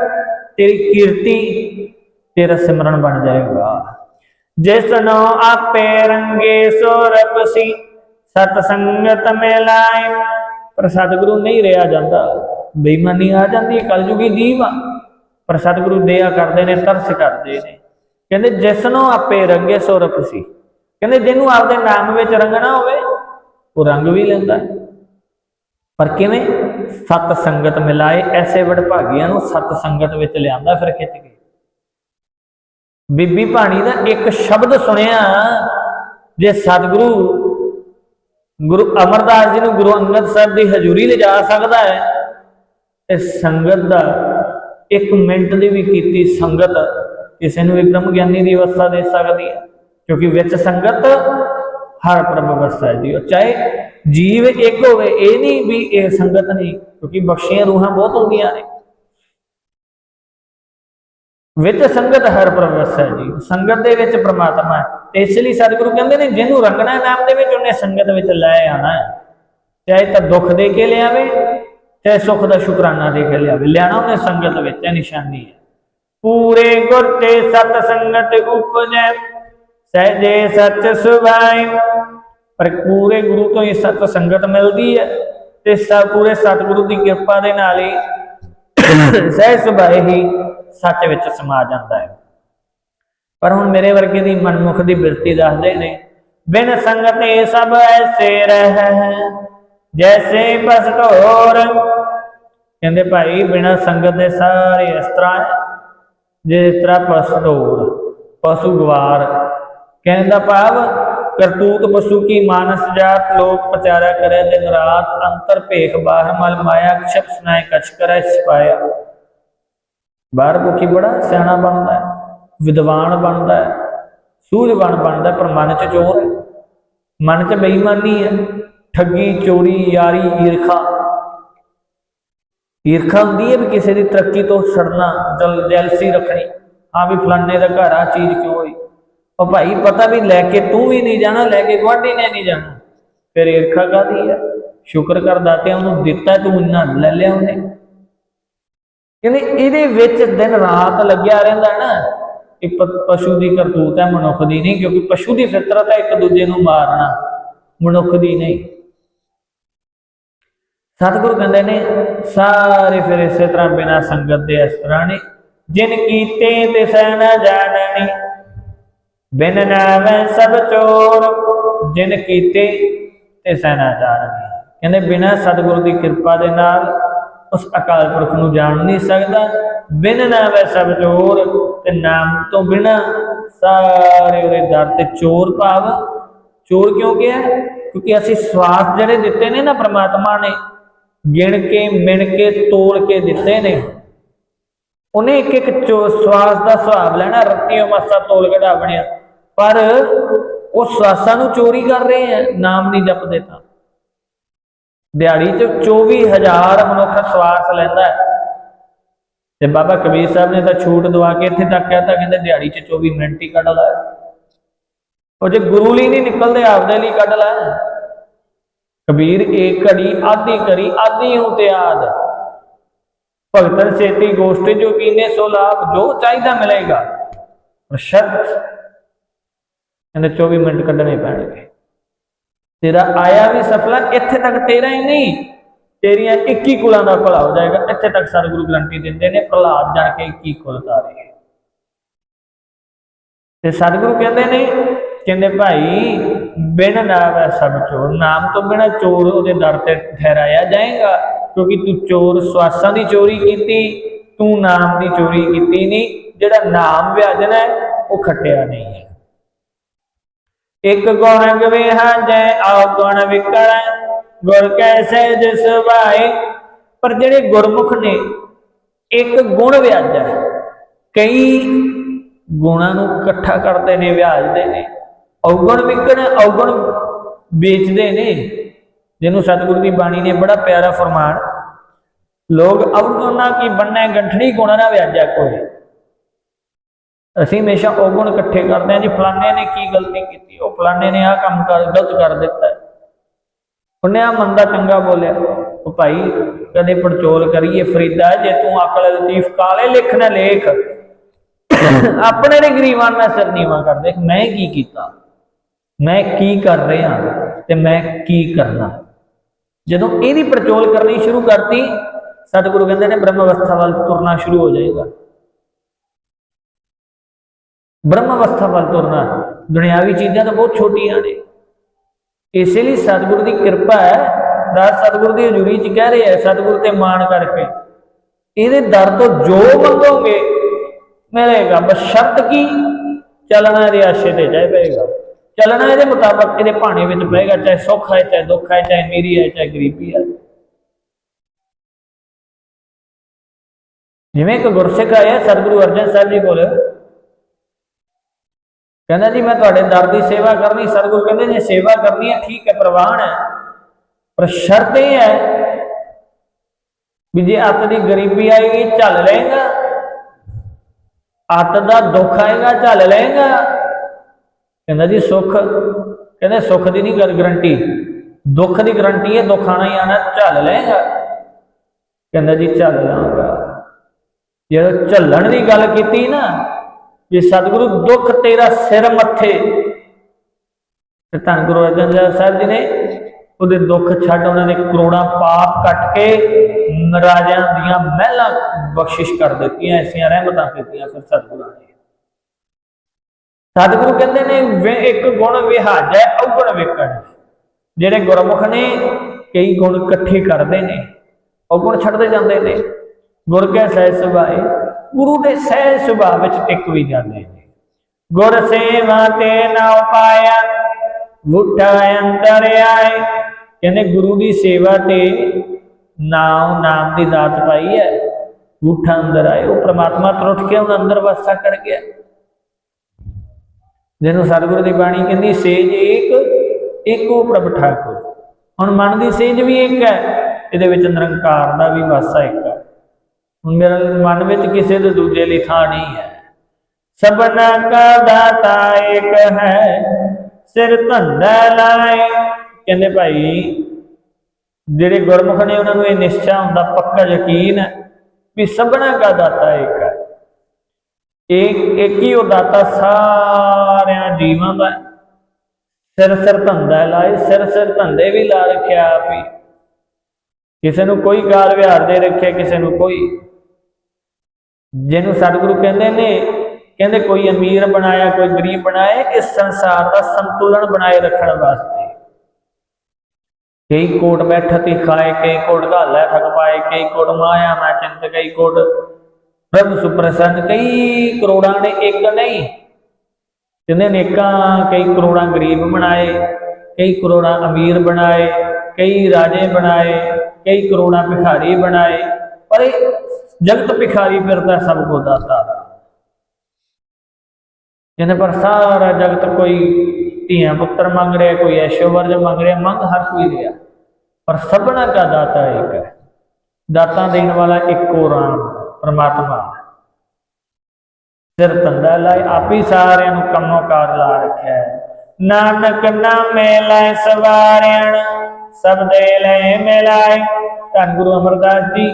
ਤੇਰੀ ਕੀਰਤੀ, ਤੇਰਾ ਸਿਮਰਨ ਬਣ ਜਾਏਗਾ। ਜਿਸ ਆਪੇ ਰੰਗੇ ਸੋ ਸੀ, ਸਤ ਸੰਗਤ ਮਿਲਾਏ। ਪਰ ਸਤਿਗੁਰੂ ਨਹੀਂ ਰਿਹਾ ਜਾਂਦਾ। ਬੇਈਮਾਨੀ ਆ ਜਾਂਦੀ ਹੈ, ਕਲਯੁਗੀ ਦੀਵ ਆ। ਪਰ ਸਤਿਗੁਰੂ ਦਇਆ ਕਰਦੇ ਨੇ, ਤਰਸ ਕਰਦੇ ਨੇ। ਕਹਿੰਦੇ ਜਿਸ ਆਪੇ ਰੰਗੇ ਸੋ ਸੀ ਕਹਿੰਦੇ ਜਿਹਨੂੰ ਆਪਦੇ ਨਾਮ ਵਿੱਚ ਰੰਗਣਾ ਹੋਵੇ, ਉਹ ਰੰਗ ਵੀ ਲੈਂਦਾ ਪਰ ਕਿਵੇਂ? ਸਤ ਸੰਗਤ ਮਿਲਾਏ, ਐਸੇ ਵਡਭਾਗੀਆਂ ਨੂੰ ਸਤ ਸੰਗਤ ਵਿੱਚ ਲਿਆਂਦਾ ਫਿਰ ਖਿੱਚ ਕੇ। ਬੀਬੀ ਭਾਣੀ ਦਾ ਇੱਕ ਸ਼ਬਦ ਸੁਣਿਆ, ਜੇ ਸਤਿਗੁਰੂ, ਗੁਰੂ ਅਮਰਦਾਸ ਜੀ ਨੂੰ ਗੁਰੂ ਅੰਗਦ ਸਾਹਿਬ ਦੀ ਹਜ਼ੂਰੀ ਲਿਜਾ ਸਕਦਾ ਹੈ, ਤੇ ਸੰਗਤ ਦਾ ਇੱਕ ਮਿੰਟ ਦੀ ਵੀ ਕੀਤੀ ਸੰਗਤ ਕਿਸੇ ਨੂੰ ਵੀ ਗਿਆਨੀ ਦੀ ਅਵਸਥਾ ਦੇ ਸਕਦੀ ਹੈ। ਕਿਉਂਕਿ ਵਿੱਚ ਸੰਗਤ ਹਰ ਪ੍ਰਭ ਅਵਸਥਾ ਜੀ। ਉਹ ਚਾਹੇ ਜੀਵ ਇੱਕ ਹੋਵੇ, ਇਹ ਨਹੀਂ ਵੀ ਇਹ ਸੰਗਤ ਨਹੀਂ, ਕਿਉਂਕਿ ਬਖਸ਼ੀਆਂ ਰੂਹਾਂ ਬਹੁਤ ਹੁੰਦੀਆਂ ਨੇ। ਵਿੱਚ ਸੰਗਤ ਹਰ ਪ੍ਰਵਸ ਹੈ ਜੀ। ਸੰਗਤ ਦੇ ਵਿੱਚ ਪ੍ਰਮਾਤਮਾ ਹੈ। ਤੇ ਇਸ ਲਈ ਸਤਿਗੁਰੂ ਕਹਿੰਦੇ ਨੇ, ਜਿਹਨੂੰ ਰੰਗਣਾ ਨਾਮ ਦੇ ਵਿੱਚ, ਉਹਨੇ ਸੰਗਤ ਵਿੱਚ ਲੈ ਆਣਾ ਹੈ। ਚਾਹੇ ਤਾਂ ਦੁੱਖ ਦੇ ਕੇ ਲਿਆਵੇ ਚਾਹੇ ਸੁੱਖ ਦਾ ਸ਼ੁਕਰਾਨਾ ਦੇ ਕੇ ਲਿਆਵੇ ਲਿਆਣਾ ਉਹਨੇ ਸੰਗਤ ਵਿੱਚ ਹੈ ਨਿਸ਼ਾਨੀ ਹੈ। ਪੂਰੇ ਗੁਰ ਤੇ ਸਤ ਸੰਗਤ ਉਪਜੈ। ਸਹਿਜੇ ਸੱਚ ਸੁਭਾਈ ਪਰ ਪੂਰੇ ਗੁਰੂ ਤੋਂ ਹੀ ਸਤ ਸੰਗਤ ਮਿਲਦੀ ਹੈ ਤੇ ਸਭ ਪੂਰੇ ਸਤਿਗੁਰੂ ਦੀ ਕਿਰਪਾ ਦੇ ਨਾਲ ਹੀ ਸਹਿਜ ਸੁਭਾਏ ਹੀ ਸੱਚ ਵਿੱਚ ਸਮਾ ਜਾਂਦਾ ਹੈ। ਪਰ ਹੁਣ ਮੇਰੇ ਵਰਗੇ ਦੀ ਮਨਮੁਖ ਦੀ ਬਿਰਤੀ ਦੱਸਦੇ ਨੇ, ਬਿਨ ਸੰਗਤ ਇਹ ਸਭ ਐਸੇ ਰਹਿ, ਜੈਸੇ ਬਸ ਕਹਿੰਦੇ, ਭਾਈ, ਬਿਨਾ ਸੰਗਤ ਦੇ ਸਾਰੇ ਇਸ ਤਰ੍ਹਾਂ ਹੈ, ਜਿਸ ਤਰ੍ਹਾਂ ਪਸ਼ੂ ਢੋਰ, ਪਸ਼ੂ ਗਵਾਰ ਕਹਿੰਦਾ ਭਾਵ, ਕਰਤੂਤ ਪਸ਼ੂ ਕੀ ਮਾਨਸ ਜਾਤ, ਲੋਕ ਪਚਾਰਾ ਕਰੇ ਦਿਨ ਰਾਤ, ਅੰਤਰ ਭੇਖ ਬਾਹਰ ਮਲ ਮਾਇਆ ਕਛਪ ਸੁਨਾਏ ਕਛ ਕਰੈ ਸਿਪਾਇਆ ਬਾਹਰ ਭੁੱਖੀ ਬੜਾ ਸਿਆਣਾ ਬਣਦਾ ਹੈ, ਵਿਦਵਾਨ ਬਣਦਾ ਹੈ, ਸੂਝਵਾਨ ਬਣਦਾ ਪਰ ਮਨ ਚ ਚੋਰ ਹੈ। ਮਨ ਚ ਬੇਈਮਾਨੀ ਹੈ, ਠੱਗੀ, ਚੋਰੀ, ਯਾਰੀ, ਈਰਖਾ। ਈਰਖਾ ਹੁੰਦੀ ਹੈ ਵੀ ਕਿਸੇ ਦੀ ਤਰੱਕੀ ਤੋਂ ਸੜਨਾ, ਜਲ ਜੈਲਸੀ ਰੱਖਣੀ। ਹਾਂ ਵੀ ਫਲਾਣੇ ਦਾ ਘਰ ਆ ਚੀਜ਼ ਕਿਉਂ ਹੋਈ? ਉਹ ਭਾਈ ਪਤਾ ਵੀ ਲੈ ਕੇ ਤੂੰ ਵੀ ਨਹੀਂ ਜਾਣਾ, ਲੈ ਕੇ ਗੁਆਂਢੀ ਨੇ ਨਹੀਂ ਜਾਣਾ। ਫਿਰ ਈਰਖਾ ਕਾਦੀ ਹੈ ਸ਼ੁਕਰ ਕਰ ਦਾਤਿਆਂ ਉਹਨੂੰ ਦਿੱਤਾ ਤੂੰ ਇੰਨਾ ਲੈ ਲਿਆ ਉਹਨੇ। ਕਹਿੰਦੇ ਇਹਦੇ ਵਿੱਚ ਦਿਨ ਰਾਤ ਲੱਗਿਆ ਰਹਿੰਦਾ ਨਾ ਇਹ ਪਸ਼ੂ ਦੀ ਕਰਤੂਤ ਹੈ, ਮਨੁੱਖ ਦੀ ਨਹੀਂ, ਕਿਉਂਕਿ ਪਸ਼ੂ ਦੀ ਫਿਤਰਤ ਹੈ ਇੱਕ ਦੂਜੇ ਨੂੰ ਮਾਰਨਾ, ਮਨੁੱਖ ਦੀ ਨਹੀਂ। ਸਤਿਗੁਰੂ ਕਹਿੰਦੇ ਨੇ, ਸਾਰੇ ਫਿਰ ਇਸੇ ਤਰ੍ਹਾਂ ਬਿਨਾ ਸੰਗਤ ਦੇ ਇਸ ਤਰ੍ਹਾਂ ਨੇ, ਜਿਨ ਕੀਤੇ ਤੇ ਸਹਿ ਨ ਜਾਣਨੀ ਬਿਨ ਨਾਮ ਸਭ ਚੋਰ, ਜਿਨ ਕੀਤੇ ਤੇ ਸੈਨਾਚਾਰ ਨੇ ਕਹਿੰਦੇ, ਬਿਨਾਂ ਸਤਿਗੁਰੂ ਦੀ ਕਿਰਪਾ ਦੇ ਨਾਲ ਉਸ ਅਕਾਲ ਪੁਰਖ ਨੂੰ ਜਾਣ ਨਹੀਂ ਸਕਦਾ। ਬਿਨ ਨਾਮੈ ਸਭ ਚੋਰ ਤੇ ਨਾਮ ਤੋਂ ਬਿਨਾ ਸਾਰੇ ਉਹਦੇ ਦਰ ਤੇ ਚੋਰ ਭਾਵ। ਚੋਰ ਕਿਉਂ ਕਿਹਾ? ਕਿਉਂਕਿ ਅਸੀਂ ਸਵਾਸ ਜਿਹੜੇ ਦਿੱਤੇ ਨੇ ਨਾ ਪ੍ਰਮਾਤਮਾ ਨੇ, ਗਿਣ ਕੇ, ਮਿਣ ਕੇ ਤੋਲ ਕੇ ਦਿੱਤੇ ਨੇ। ਉਹਨੇ ਇੱਕ ਇੱਕ ਚੋ, ਸਵਾਸ ਦਾ ਸੁਭਾਵ ਲੈਣਾ, ਰੱਤੀਓ ਮਾਸਾ ਤੋਲ ਘਟਾ ਬਣਿਆ। ਪਰ ਉਹ ਸਵਾਸਾਂ ਨੂੰ ਚੋਰੀ ਕਰ ਰਹੇ ਆ, ਨਾਮ ਨਹੀਂ ਜਪਦੇ ਤਾਂ। ਦਿਹਾੜੀ 'ਚ 24000 ਮਨੁੱਖ ਸਵਾਸ ਲੈਂਦਾ ਹੈ। ਤੇ ਬਾਬਾ ਕਬੀਰ ਸਾਹਿਬ ਨੇ ਤਾਂ ਛੂਟ ਦਵਾ ਕੇ ਇੱਥੇ ਤੱਕ ਕਹਿਤਾ ਕਹਿੰਦੇ ਦਿਹਾੜੀ 'ਚ 24 ਮਿੰਟ ਹੀ ਕੱਢ ਲੈ। ਉਹ ਜੇ ਗੁਰੂ ਲਈ ਨਹੀਂ ਨਿਕਲਦੇ, ਆਪਦੇ ਲਈ ਕੱਢ ਲੈ। ਕਬੀਰ ਏਕ ਘੜੀ, ਆਦੀ ਕਰੀ ਆਦੀ ਹੂੰ ਤੇ ਆਦ। ਭਗਤਨ ਸੇਤੀ ਗੋਸ਼ਟ ਜੋ ਕੀਨੇ ਸੋ ਲਾਭ, ਜੋ ਚਾਹੀਦਾ ਮਿਲੇਗਾ। ਪਰ ਸ਼ਰਤ ਕਹਿੰਦੇ 24 ਮਿੰਟ ਕੱਢਣੇ ਪੈਣਗੇ। ਤੇਰਾ ਆਇਆ ਵੀ ਸਫਲਾ ਇੱਥੇ ਤੱਕ ਤੇਰਾ ਹੀ ਨਹੀਂ, ਤੇਰੀਆਂ 21 ਕੁਲਾਂ ਦਾ ਭਲਾ ਹੋ ਜਾਏਗਾ। ਇੱਥੇ ਤੱਕ ਸਤਿਗੁਰੂ ਗਰੰਟੀ ਦਿੰਦੇ ਨੇ, ਪ੍ਰਹਲਾਦ ਜਾਣ ਕੇ 21 ਕੁਲ ਤਾਰੇ। ਤੇ ਸਤਿਗੁਰੂ ਕਹਿੰਦੇ ਨੇ, ਕਹਿੰਦੇ ਭਾਈ, ਬਿਨ ਨਾਮ ਹੈ ਸਭ ਚੋਰ। ਨਾਮ ਤੋਂ ਬਿਨਾ ਚੋਰ ਉਹਦੇ ਦਰ ਤੇ ਠਹਿਰਾਇਆ ਜਾਏਗਾ, ਕਿਉਂਕਿ ਤੂੰ ਚੋਰ ਸਵਾਸਾਂ ਦੀ ਚੋਰੀ ਕੀਤੀ, ਤੂੰ ਨਾਮ ਦੀ ਚੋਰੀ ਕੀਤੀ ਨਹੀਂ। ਜਿਹੜਾ ਨਾਮ ਵਿਆਜਨ ਹੈ, ਉਹ ਖੱਟਿਆ ਨਹੀਂ ਹੈ। ਇੱਕ ਗੁਣ ਗਵੇਹਾ ਜੈ ਆਉ ਗੁਣ ਵਿਕਲ। ਗੁਰ ਕੈਸੇ ਜਿਸ ਭਾਏ ਪਰ ਜਿਹੜੇ ਗੁਰਮੁਖ ਨੇ, ਇੱਕ ਗੁਣ ਵਿਆਜਾ। ਕਈ ਗੁਣਾਂ ਨੂੰ ਇਕੱਠਾ ਕਰਦੇ ਨੇ, ਵਿਆਜਦੇ ਨੇ। ਔਗਣ ਵਿਕਣ ਔਗਣ ਵੇਚਦੇ ਨੇ। ਜਿਹਨੂੰ ਸਤਿਗੁਰੂ ਦੀ ਬਾਣੀ ਨੇ ਬੜਾ ਪਿਆਰਾ ਫਰਮਾਨ, ਲੋਕ ਅਵਗੁਣਾ ਕੀ ਬੰਨੇ ਗੰਠੜੀ ਗੁਣਾ ਨਾ ਵਿਆਜਾ ਕੋਈ। ਅਸੀਂ ਹਮੇਸ਼ਾ ਔਗੁਣ ਇਕੱਠੇ ਕਰਦੇ ਹਾਂ ਜੀ, ਫਲਾਣੇ ਨੇ ਕੀ ਗਲਤੀ ਕੀਤੀ, ਉਹ ਫਲਾਣੇ ਨੇ ਆਹ ਕੰਮ ਕਰ, ਗਲਤ ਕਰ ਦਿੱਤਾ। ਉਹਨੇ ਆ ਮੰਦਾ ਚੰਗਾ ਬੋਲਿਆ। ਉਹ ਭਾਈ, ਕਦੇ ਪੜਚੋਲ ਕਰੀਏ, ਫਰੀਦਾ ਜੇ ਤੂੰ ਅਕਲ ਲਤੀਫ ਕਾਲੇ ਲਿਖ ਨਾ ਲੇਖ। ਆਪਣੇ ਨੇ ਗਰੀਬਾਂ ਨਾਲ ਸਿਰ ਨੀਵਾ ਕਰ ਦੇਖ ਮੈਂ ਕੀ ਕੀਤਾ? ਮੈਂ ਕੀ ਕਰ ਰਿਹਾ ਤੇ ਮੈਂ ਕੀ ਕਰਨਾ? ਜਦੋਂ ਇਹਦੀ ਪੜਚੋਲ ਕਰਨੀ ਸ਼ੁਰੂ ਕਰਤੀ, ਸਤਿਗੁਰੂ ਕਹਿੰਦੇ ਨੇ ਬ੍ਰਹਮ ਅਵਸਥਾ ਵੱਲ ਤੁਰਨਾ ਸ਼ੁਰੂ ਹੋ ਜਾਏਗਾ। ਬ੍ਰਹਮ ਅਵਸਥਾ ਵੱਲ ਤੁਰਨਾ ਦੁਨਿਆਵੀ ਚੀਜ਼ਾਂ ਤਾਂ ਬਹੁਤ ਛੋਟੀਆਂ ਨੇ। ਇਸੇ ਲਈ ਸਤਿਗੁਰੂ ਦੀ ਕਿਰਪਾ ਹੈ, ਦਾਸ ਸਤਿਗੁਰੂ ਦੀ ਹਜ਼ੂਰੀ ਚ ਕਹਿ ਰਹੇ ਸਤਿਗੁਰੂ ਤੇ ਮਾਣ ਕਰਕੇ। ਇਹਦੇ ਦਰ ਤੋਂ ਜੋ ਮੰਗੋਗੇ, ਮਿਲੇਗਾ। ਬਸ ਸ਼ਰਤ ਕੀ? ਚੱਲਣਾ ਇਹਦੇ ਆਸ਼ੇ ਤੇ ਜਾਏ ਪਏਗਾ। ਚੱਲਣਾ ਇਹਦੇ ਮੁਤਾਬਕ ਇਹਦੇ ਭਾਣੇ ਵਿੱਚ ਪਏਗਾ, ਚਾਹੇ ਸੁੱਖ ਹੈ, ਚਾਹੇ ਦੁੱਖ ਹੈ, ਚਾਹੇ ਅਮੀਰੀ ਹੈ, ਚਾਹੇ ਗਰੀਬੀ ਹੈ। ਜਿਵੇਂ ਇੱਕ ਗੁਰਸਿੱਖ ਆਇਆ ਸਤਿਗੁਰੂ ਅਰਜਨ ਸਾਹਿਬ ਜੀ ਕੋਲ ਕਹਿੰਦਾ ਜੀ, ਮੈਂ ਤੁਹਾਡੇ ਦਰ ਦੀ ਸੇਵਾ ਕਰਨੀ, ਸਤਿਗੁਰੂ ਕਹਿੰਦੇ ਜੇ ਸੇਵਾ ਕਰਨੀ ਹੈ, ਠੀਕ ਹੈ, ਪ੍ਰਵਾਨ ਹੈ। ਪਰ ਸ਼ਰਤ ਇਹ ਹੈ ਵੀ ਜੇ ਅੱਤ ਦੀ ਗਰੀਬੀ ਆਏਗੀ, ਝੱਲ ਲਏਗਾ। ਅੱਤ ਦਾ ਦੁੱਖ ਆਏਗਾ, ਝੱਲ ਲਏਗਾ। ਕਹਿੰਦਾ ਜੀ, ਸੁੱਖ। ਕਹਿੰਦੇ ਸੁੱਖ ਦੀ ਨਹੀਂ ਗੱਲ ਗਰੰਟੀ ਦੁੱਖ ਦੀ ਗਰੰਟੀ ਹੈ, ਦੁੱਖ ਆਣਾ ਹੀ ਆਣਾ, ਝੱਲ ਲਏਗਾ। ਕਹਿੰਦਾ ਜੀ, ਝੱਲ ਲਾਂਗਾ। ਜਦੋਂ ਝੱਲਣ ਦੀ ਗੱਲ ਕੀਤੀ ਨਾ ਜੇ ਸਤਿਗੁਰੂ ਦੁੱਖ ਤੇਰਾ ਸਿਰ ਮੱਥੇ, ਤੇ ਧੰਨ ਗੁਰੂ ਅਰਜਨ ਦੇਵ ਸਾਹਿਬ ਜੀ ਨੇ ਉਹਦੇ ਦੁੱਖ ਛੱਡ ਉਹਨਾਂ ਦੇ ਕਰੋੜਾਂ ਪਾਪ ਕੱਟ ਕੇ ਰਾਜਿਆਂ ਦੀਆਂ ਮਹਿਲਾਂ ਬਖਸ਼ਿਸ਼ ਕਰ ਦਿੱਤੀਆਂ, ਐਸੀਆਂ ਰਹਿਮਤਾਂ ਕੀਤੀਆਂ ਫਿਰ ਸਤਿਗੁਰਾਂ ਨੇ। ਸਤਿਗੁਰੂ ਕਹਿੰਦੇ ਨੇ ਇੱਕ ਗੁਣ ਵਿਹਾਜ ਹੈ ਔਗਣ ਵੇਖਣ ਜਿਹੜੇ ਗੁਰਮੁਖ ਨੇ, ਕਈ ਗੁਣ ਇਕੱਠੇ ਕਰਦੇ ਨੇ, ਔਗਣ ਛੱਡਦੇ ਜਾਂਦੇ ਨੇ। ਗੁਰ ਕੈ ਸਹਿ ਸੁਭਾਏ ਗੁਰੂ ਦੇ ਸਹਿ ਸੁਭਾਅ ਵਿੱਚ ਟਿਕ ਵੀ ਜਾਂਦੇ ਨੇ। ਗੁਰ ਸੇਵਾ ਤੇ ਨਾ ਪਾਇਆ ਮੁੱਠਾ ਅੰਦਰ ਆਏ। ਕਹਿੰਦੇ ਗੁਰੂ ਦੀ ਸੇਵਾ ਤੇ ਨਾਮ ਨਾਮ ਦੀ ਦਾਤ ਪਾਈ ਹੈ। ਮੁੱਠਾ ਅੰਦਰ ਆਏ, ਉਹ ਪ੍ਰਮਾਤਮਾ ਤਰੁੱਠ ਕੇ ਉਹਨਾਂ ਅੰਦਰ ਵਾਸਾ ਕਰ ਗਿਆ। ਜਿਹਨੂੰ ਸਤਿਗੁਰੂ ਦੀ ਬਾਣੀ ਕਹਿੰਦੀ, ਸੇਜ ਇੱਕ ਏਕੋ ਪ੍ਰਭ ਠਾਕੁਰ। ਹੁਣ ਮਨ ਦੀ ਸੇਜ ਵੀ ਇੱਕ ਹੈ, ਇਹਦੇ ਵਿੱਚ ਨਿਰੰਕਾਰ ਦਾ ਵੀ ਵਾਸਾ ਇੱਕ ਮੇਰੇ ਮਨ ਵਿੱਚ ਕਿਸੇ ਦੇ ਦੂਜੇ ਲਈ ਥਾਂ ਨਹੀਂ ਹੈ। ਸਭਨਾ ਕਾ ਦਾਤਾ ਇੱਕ ਹੈ, ਸਿਰ ਧੰਦਾ ਲਾਏ। ਕਹਿੰਦੇ ਭਾਈ, ਜਿਹੜੇ ਗੁਰਮੁਖ ਨੇ ਉਹਨਾਂ ਨੂੰ ਇਹ ਨਿਸ਼ਚਾ ਹੁੰਦਾ, ਪੱਕਾ ਯਕੀਨ ਹੈ ਵੀ ਸਭਨਾ ਕਾ ਦਾਤਾ ਇੱਕ ਹੈ। ਇੱਕ ਇੱਕ ਹੀ ਉਹ ਦਾਤਾ ਸਾਰਿਆਂ ਜੀਵਾਂ ਦਾ ਸਿਰ ਸਿਰ ਧੰਦਾ ਲਾਏ, ਸਿਰ ਸਿਰ ਧੰਦੇ ਵੀ ਲਾ ਰੱਖਿਆ ਆਪ ਕਿਸੇ ਨੂੰ ਕੋਈ ਕਾਰ ਵਿਹਾਰ ਦੇ ਰੱਖਿਆ, ਕਿਸੇ ਨੂੰ ਕੋਈ। ਜਿਹਨੂੰ ਸਤਿਗੁਰੂ ਕਹਿੰਦੇ ਨੇ, ਕਹਿੰਦੇ ਕੋਈ ਅਮੀਰ ਬਣਾਇਆ, ਕੋਈ ਗਰੀਬ ਬਣਾਇਆ ਇਸ ਸੰਸਾਰ ਦਾ ਸੰਤੁਲਨ ਬਣਾਏ ਰੱਖਣ ਵਾਸਤੇ। ਕਈ ਕੋਟ ਬੈਠਤੀ ਖਾਏ, ਕਈ ਕੋਟ ਘਾਲੇ ਥਕ ਪਾਏ, ਕਈ ਕੋਟ ਮਾਇਆ ਮੈਂ ਚਿੰਤ, ਕਈ ਕੋਟ ਪ੍ਰਭੂ ਸੁਪ੍ਰਸੰਨ, ਕਈ ਕਰੋੜਾਂ ਨੇ ਇੱਕ ਨਹੀਂ। ਕਹਿੰਦੇ ਨੇਕਾਂ, ਕਈ ਕਰੋੜਾਂ ਗਰੀਬ ਬਣਾਏ, ਕਈ ਕਰੋੜਾਂ ਅਮੀਰ ਬਣਾਏ, ਕਈ ਰਾਜੇ ਬਣਾਏ, ਕਈ ਕਰੋੜਾਂ ਭਿਖਾਰੀ ਬਣਾਏ, ਪਰ ਇਹ ਜਗਤ ਭਿਖਾਰੀ ਫਿਰਦਾ ਸਭ ਕੋ ਦਾਤਾ ਜਿਹਨੇ ਪਰ ਸਾਰਾ ਜਗਤ ਕੋਈ ਧੀਆਂ ਪੁੱਤਰ ਮੰਗ ਰਿਹਾ, ਕੋਈ ਐਸ਼ਵਰਜ ਮੰਗ ਰਿਹਾ, ਮੰਗ ਹਰ ਕੋਈ ਰਿਹਾ। ਪਰ ਸਭਨਾ ਦਾ ਦਾਤਾ ਇੱਕ ਹੈ। ਦਾਤਾ ਦੇਣ ਵਾਲਾ ਇੱਕੋ ਰਾਮ, ਪਰਮਾਤਮਾ। ਸਿਰ ਤੰਦਾ ਲਾਇ ਆਪੀ ਸਾਰਿਆਂ ਨੂੰ ਕੰਮੋਂ ਕਾਰ ਲਾ ਰੱਖਿਆ ਨਾਨਕ ਨਾਮੇ ਲੈ ਸਵਾਰਿਆਣ ਸਭ ਦੇ ਲੈ ਮਿਲਾਏ। ਧੰਨ ਗੁਰੂ ਅਮਰਦਾਸ ਜੀ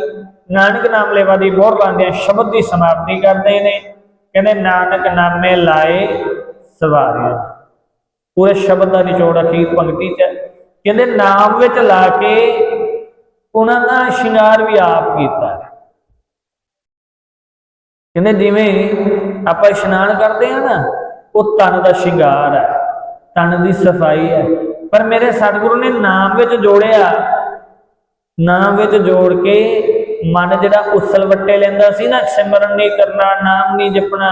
ਨਾਨਕ ਨਾਮ ਲੈਵਾ ਦੀ ਮੋਹਰ ਲਾਉਂਦੇ ਸ਼ਬਦ ਦੀ ਸਮਾਪਤੀ ਕਰਦੇ ਨੇ। ਕਹਿੰਦੇ, ਨਾਨਕ ਨਾਮੇ ਲਾਏ ਸਵਾਰਿਆ। ਪੂਰੇ ਸ਼ਬਦ ਦਾ ਨਿਚੋੜ ਅਖੀਰ ਪੰਕਤੀ ਚ ਕਹਿੰਦੇ, ਨਾਮ ਵਿੱਚ ਲਾ ਕੇ ਉਹਨਾਂ ਦਾ ਸ਼ਿੰਗਾਰ ਵੀ ਆਪ ਕੀਤਾ ਕਹਿੰਦੇ, ਜਿਵੇਂ ਆਪਾਂ ਇਸ਼ਨਾਨ ਕਰਦੇ ਆ ਨਾ, ਉਹ ਤਨ ਦਾ ਸ਼ਿੰਗਾਰ ਹੈ ਤਨ ਦੀ ਸਫ਼ਾਈ ਹੈ। ਪਰ ਮੇਰੇ ਸਤਿਗੁਰੂ ਨੇ ਨਾਮ ਵਿੱਚ ਜੋੜਿਆ। ਨਾਮ ਵਿੱਚ ਜੋੜ ਕੇ ਮਨ ਜਿਹੜਾ ਉਸਲ ਵੱਟੇ ਲੈਂਦਾ ਸੀ ਨਾ, ਸਿਮਰਨ ਨਹੀਂ ਕਰਨਾ, ਨਾਮ ਨਹੀਂ ਜਪਣਾ,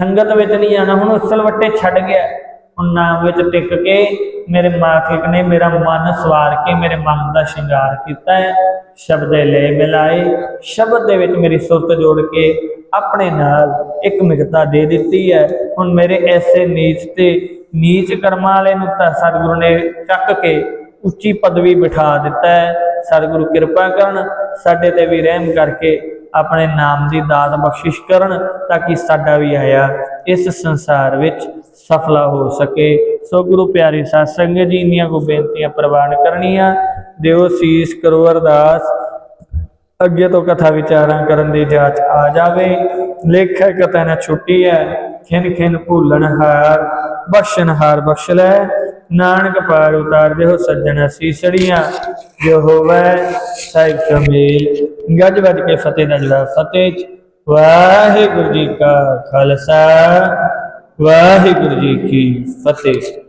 ਸੰਗਤ ਵਿੱਚ ਨਹੀਂ ਆਣਾ ਹੁਣ ਉਸਲ ਵੱਟੇ ਛੱਡ ਗਿਆ। ਹੁਣ ਨਾਮ ਵਿੱਚ ਟਿਕ ਕੇ ਮੇਰੇ ਮਾਲਕ ਨੇ ਮੇਰਾ ਮਨ ਸਵਾਰ ਕੇ ਮੇਰੇ ਮਨ ਦਾ ਸ਼ਿੰਗਾਰ ਕੀਤਾ ਹੈ। ਸ਼ਬਦੇ ਲੈ ਮਿਲਾਏ। ਸ਼ਬਦ ਦੇ ਵਿੱਚ ਮੇਰੀ ਸੁਰਤ ਜੋੜ ਕੇ ਆਪਣੇ ਨਾਲ ਇੱਕ ਮਿਗਤਾ ਦੇ ਦਿੱਤੀ ਹੈ। ਹੁਣ ਮੇਰੇ ਐਸੇ ਨੀਚ ਤੇ ਨੀਚ ਕਰਮਾਂ ਵਾਲੇ ਨੂੰ ਤਾਂ ਸਤਿਗੁਰੂ ਨੇ ਚੱਕ ਕੇ ਉੱਚੀ ਪਦਵੀ ਬਿਠਾ ਦਿੱਤਾ ਹੈ। ਸਤਿਗੁਰੂ ਕਿਰਪਾ ਕਰਨ, ਸਾਡੇ ਤੇ ਵੀ ਰਹਿਮ ਕਰਕੇ ਆਪਣੇ ਨਾਮ ਦੀ ਦਾਤ ਬਖਸ਼ਿਸ਼ ਕਰਨ ਤਾਂ ਕਿ ਸਾਡਾ ਵੀ ਆਇਆ ਇਸ ਸੰਸਾਰ ਵਿੱਚ ਸਫਲਾ ਹੋ ਸਕੇ। ਸੋ ਗੁਰੂ ਪਿਆਰੇ ਸਾਧ ਸੰਗਤ ਜੀ, ਇੰਨੀਆਂ ਕੋ ਬੇਨਤੀਆਂ ਪ੍ਰਵਾਨ ਕਰਨੀਆਂ। ਦਿਓ ਸੀਸ ਕਰੋ ਅਰਦਾਸ। ਅੱਗੇ ਤੋਂ ਕਥਾ ਵਿਚਾਰਾਂ ਕਰਨ ਦੀ ਜਾਂਚ ਆ ਜਾਵੇ। ਲੇਖਕ ਕਥਾ ਨਾ ਛੁੱਟੀ ਹੈ ਖਿਨ ਖਿਨ ਭੂਲਣ ਹਾਰ ਬਖਸ਼ਣ ਹਾਰ ਬਖਸ਼ ਲੈ। ਨਾਨਕ ਪਾਰ ਉਤਾਰ ਦੇਹੁ ਸੱਜਣ ਸੀਸੜੀਆਂ ਜੋ ਹੋਵੇ ਸਾਹਿਬ ਸ਼ਮੀਲ। ਗੱਜ ਵੱਜ ਕੇ ਫਤਿਹ ਦਾ ਜਿਹੜਾ ਫਤਿਹ ਵਾਹਿਗੁਰੂ ਜੀ ਕਾ ਖਾਲਸਾ, ਵਾਹਿਗੁਰੂ ਜੀ ਕੀ ਫਤਿਹ।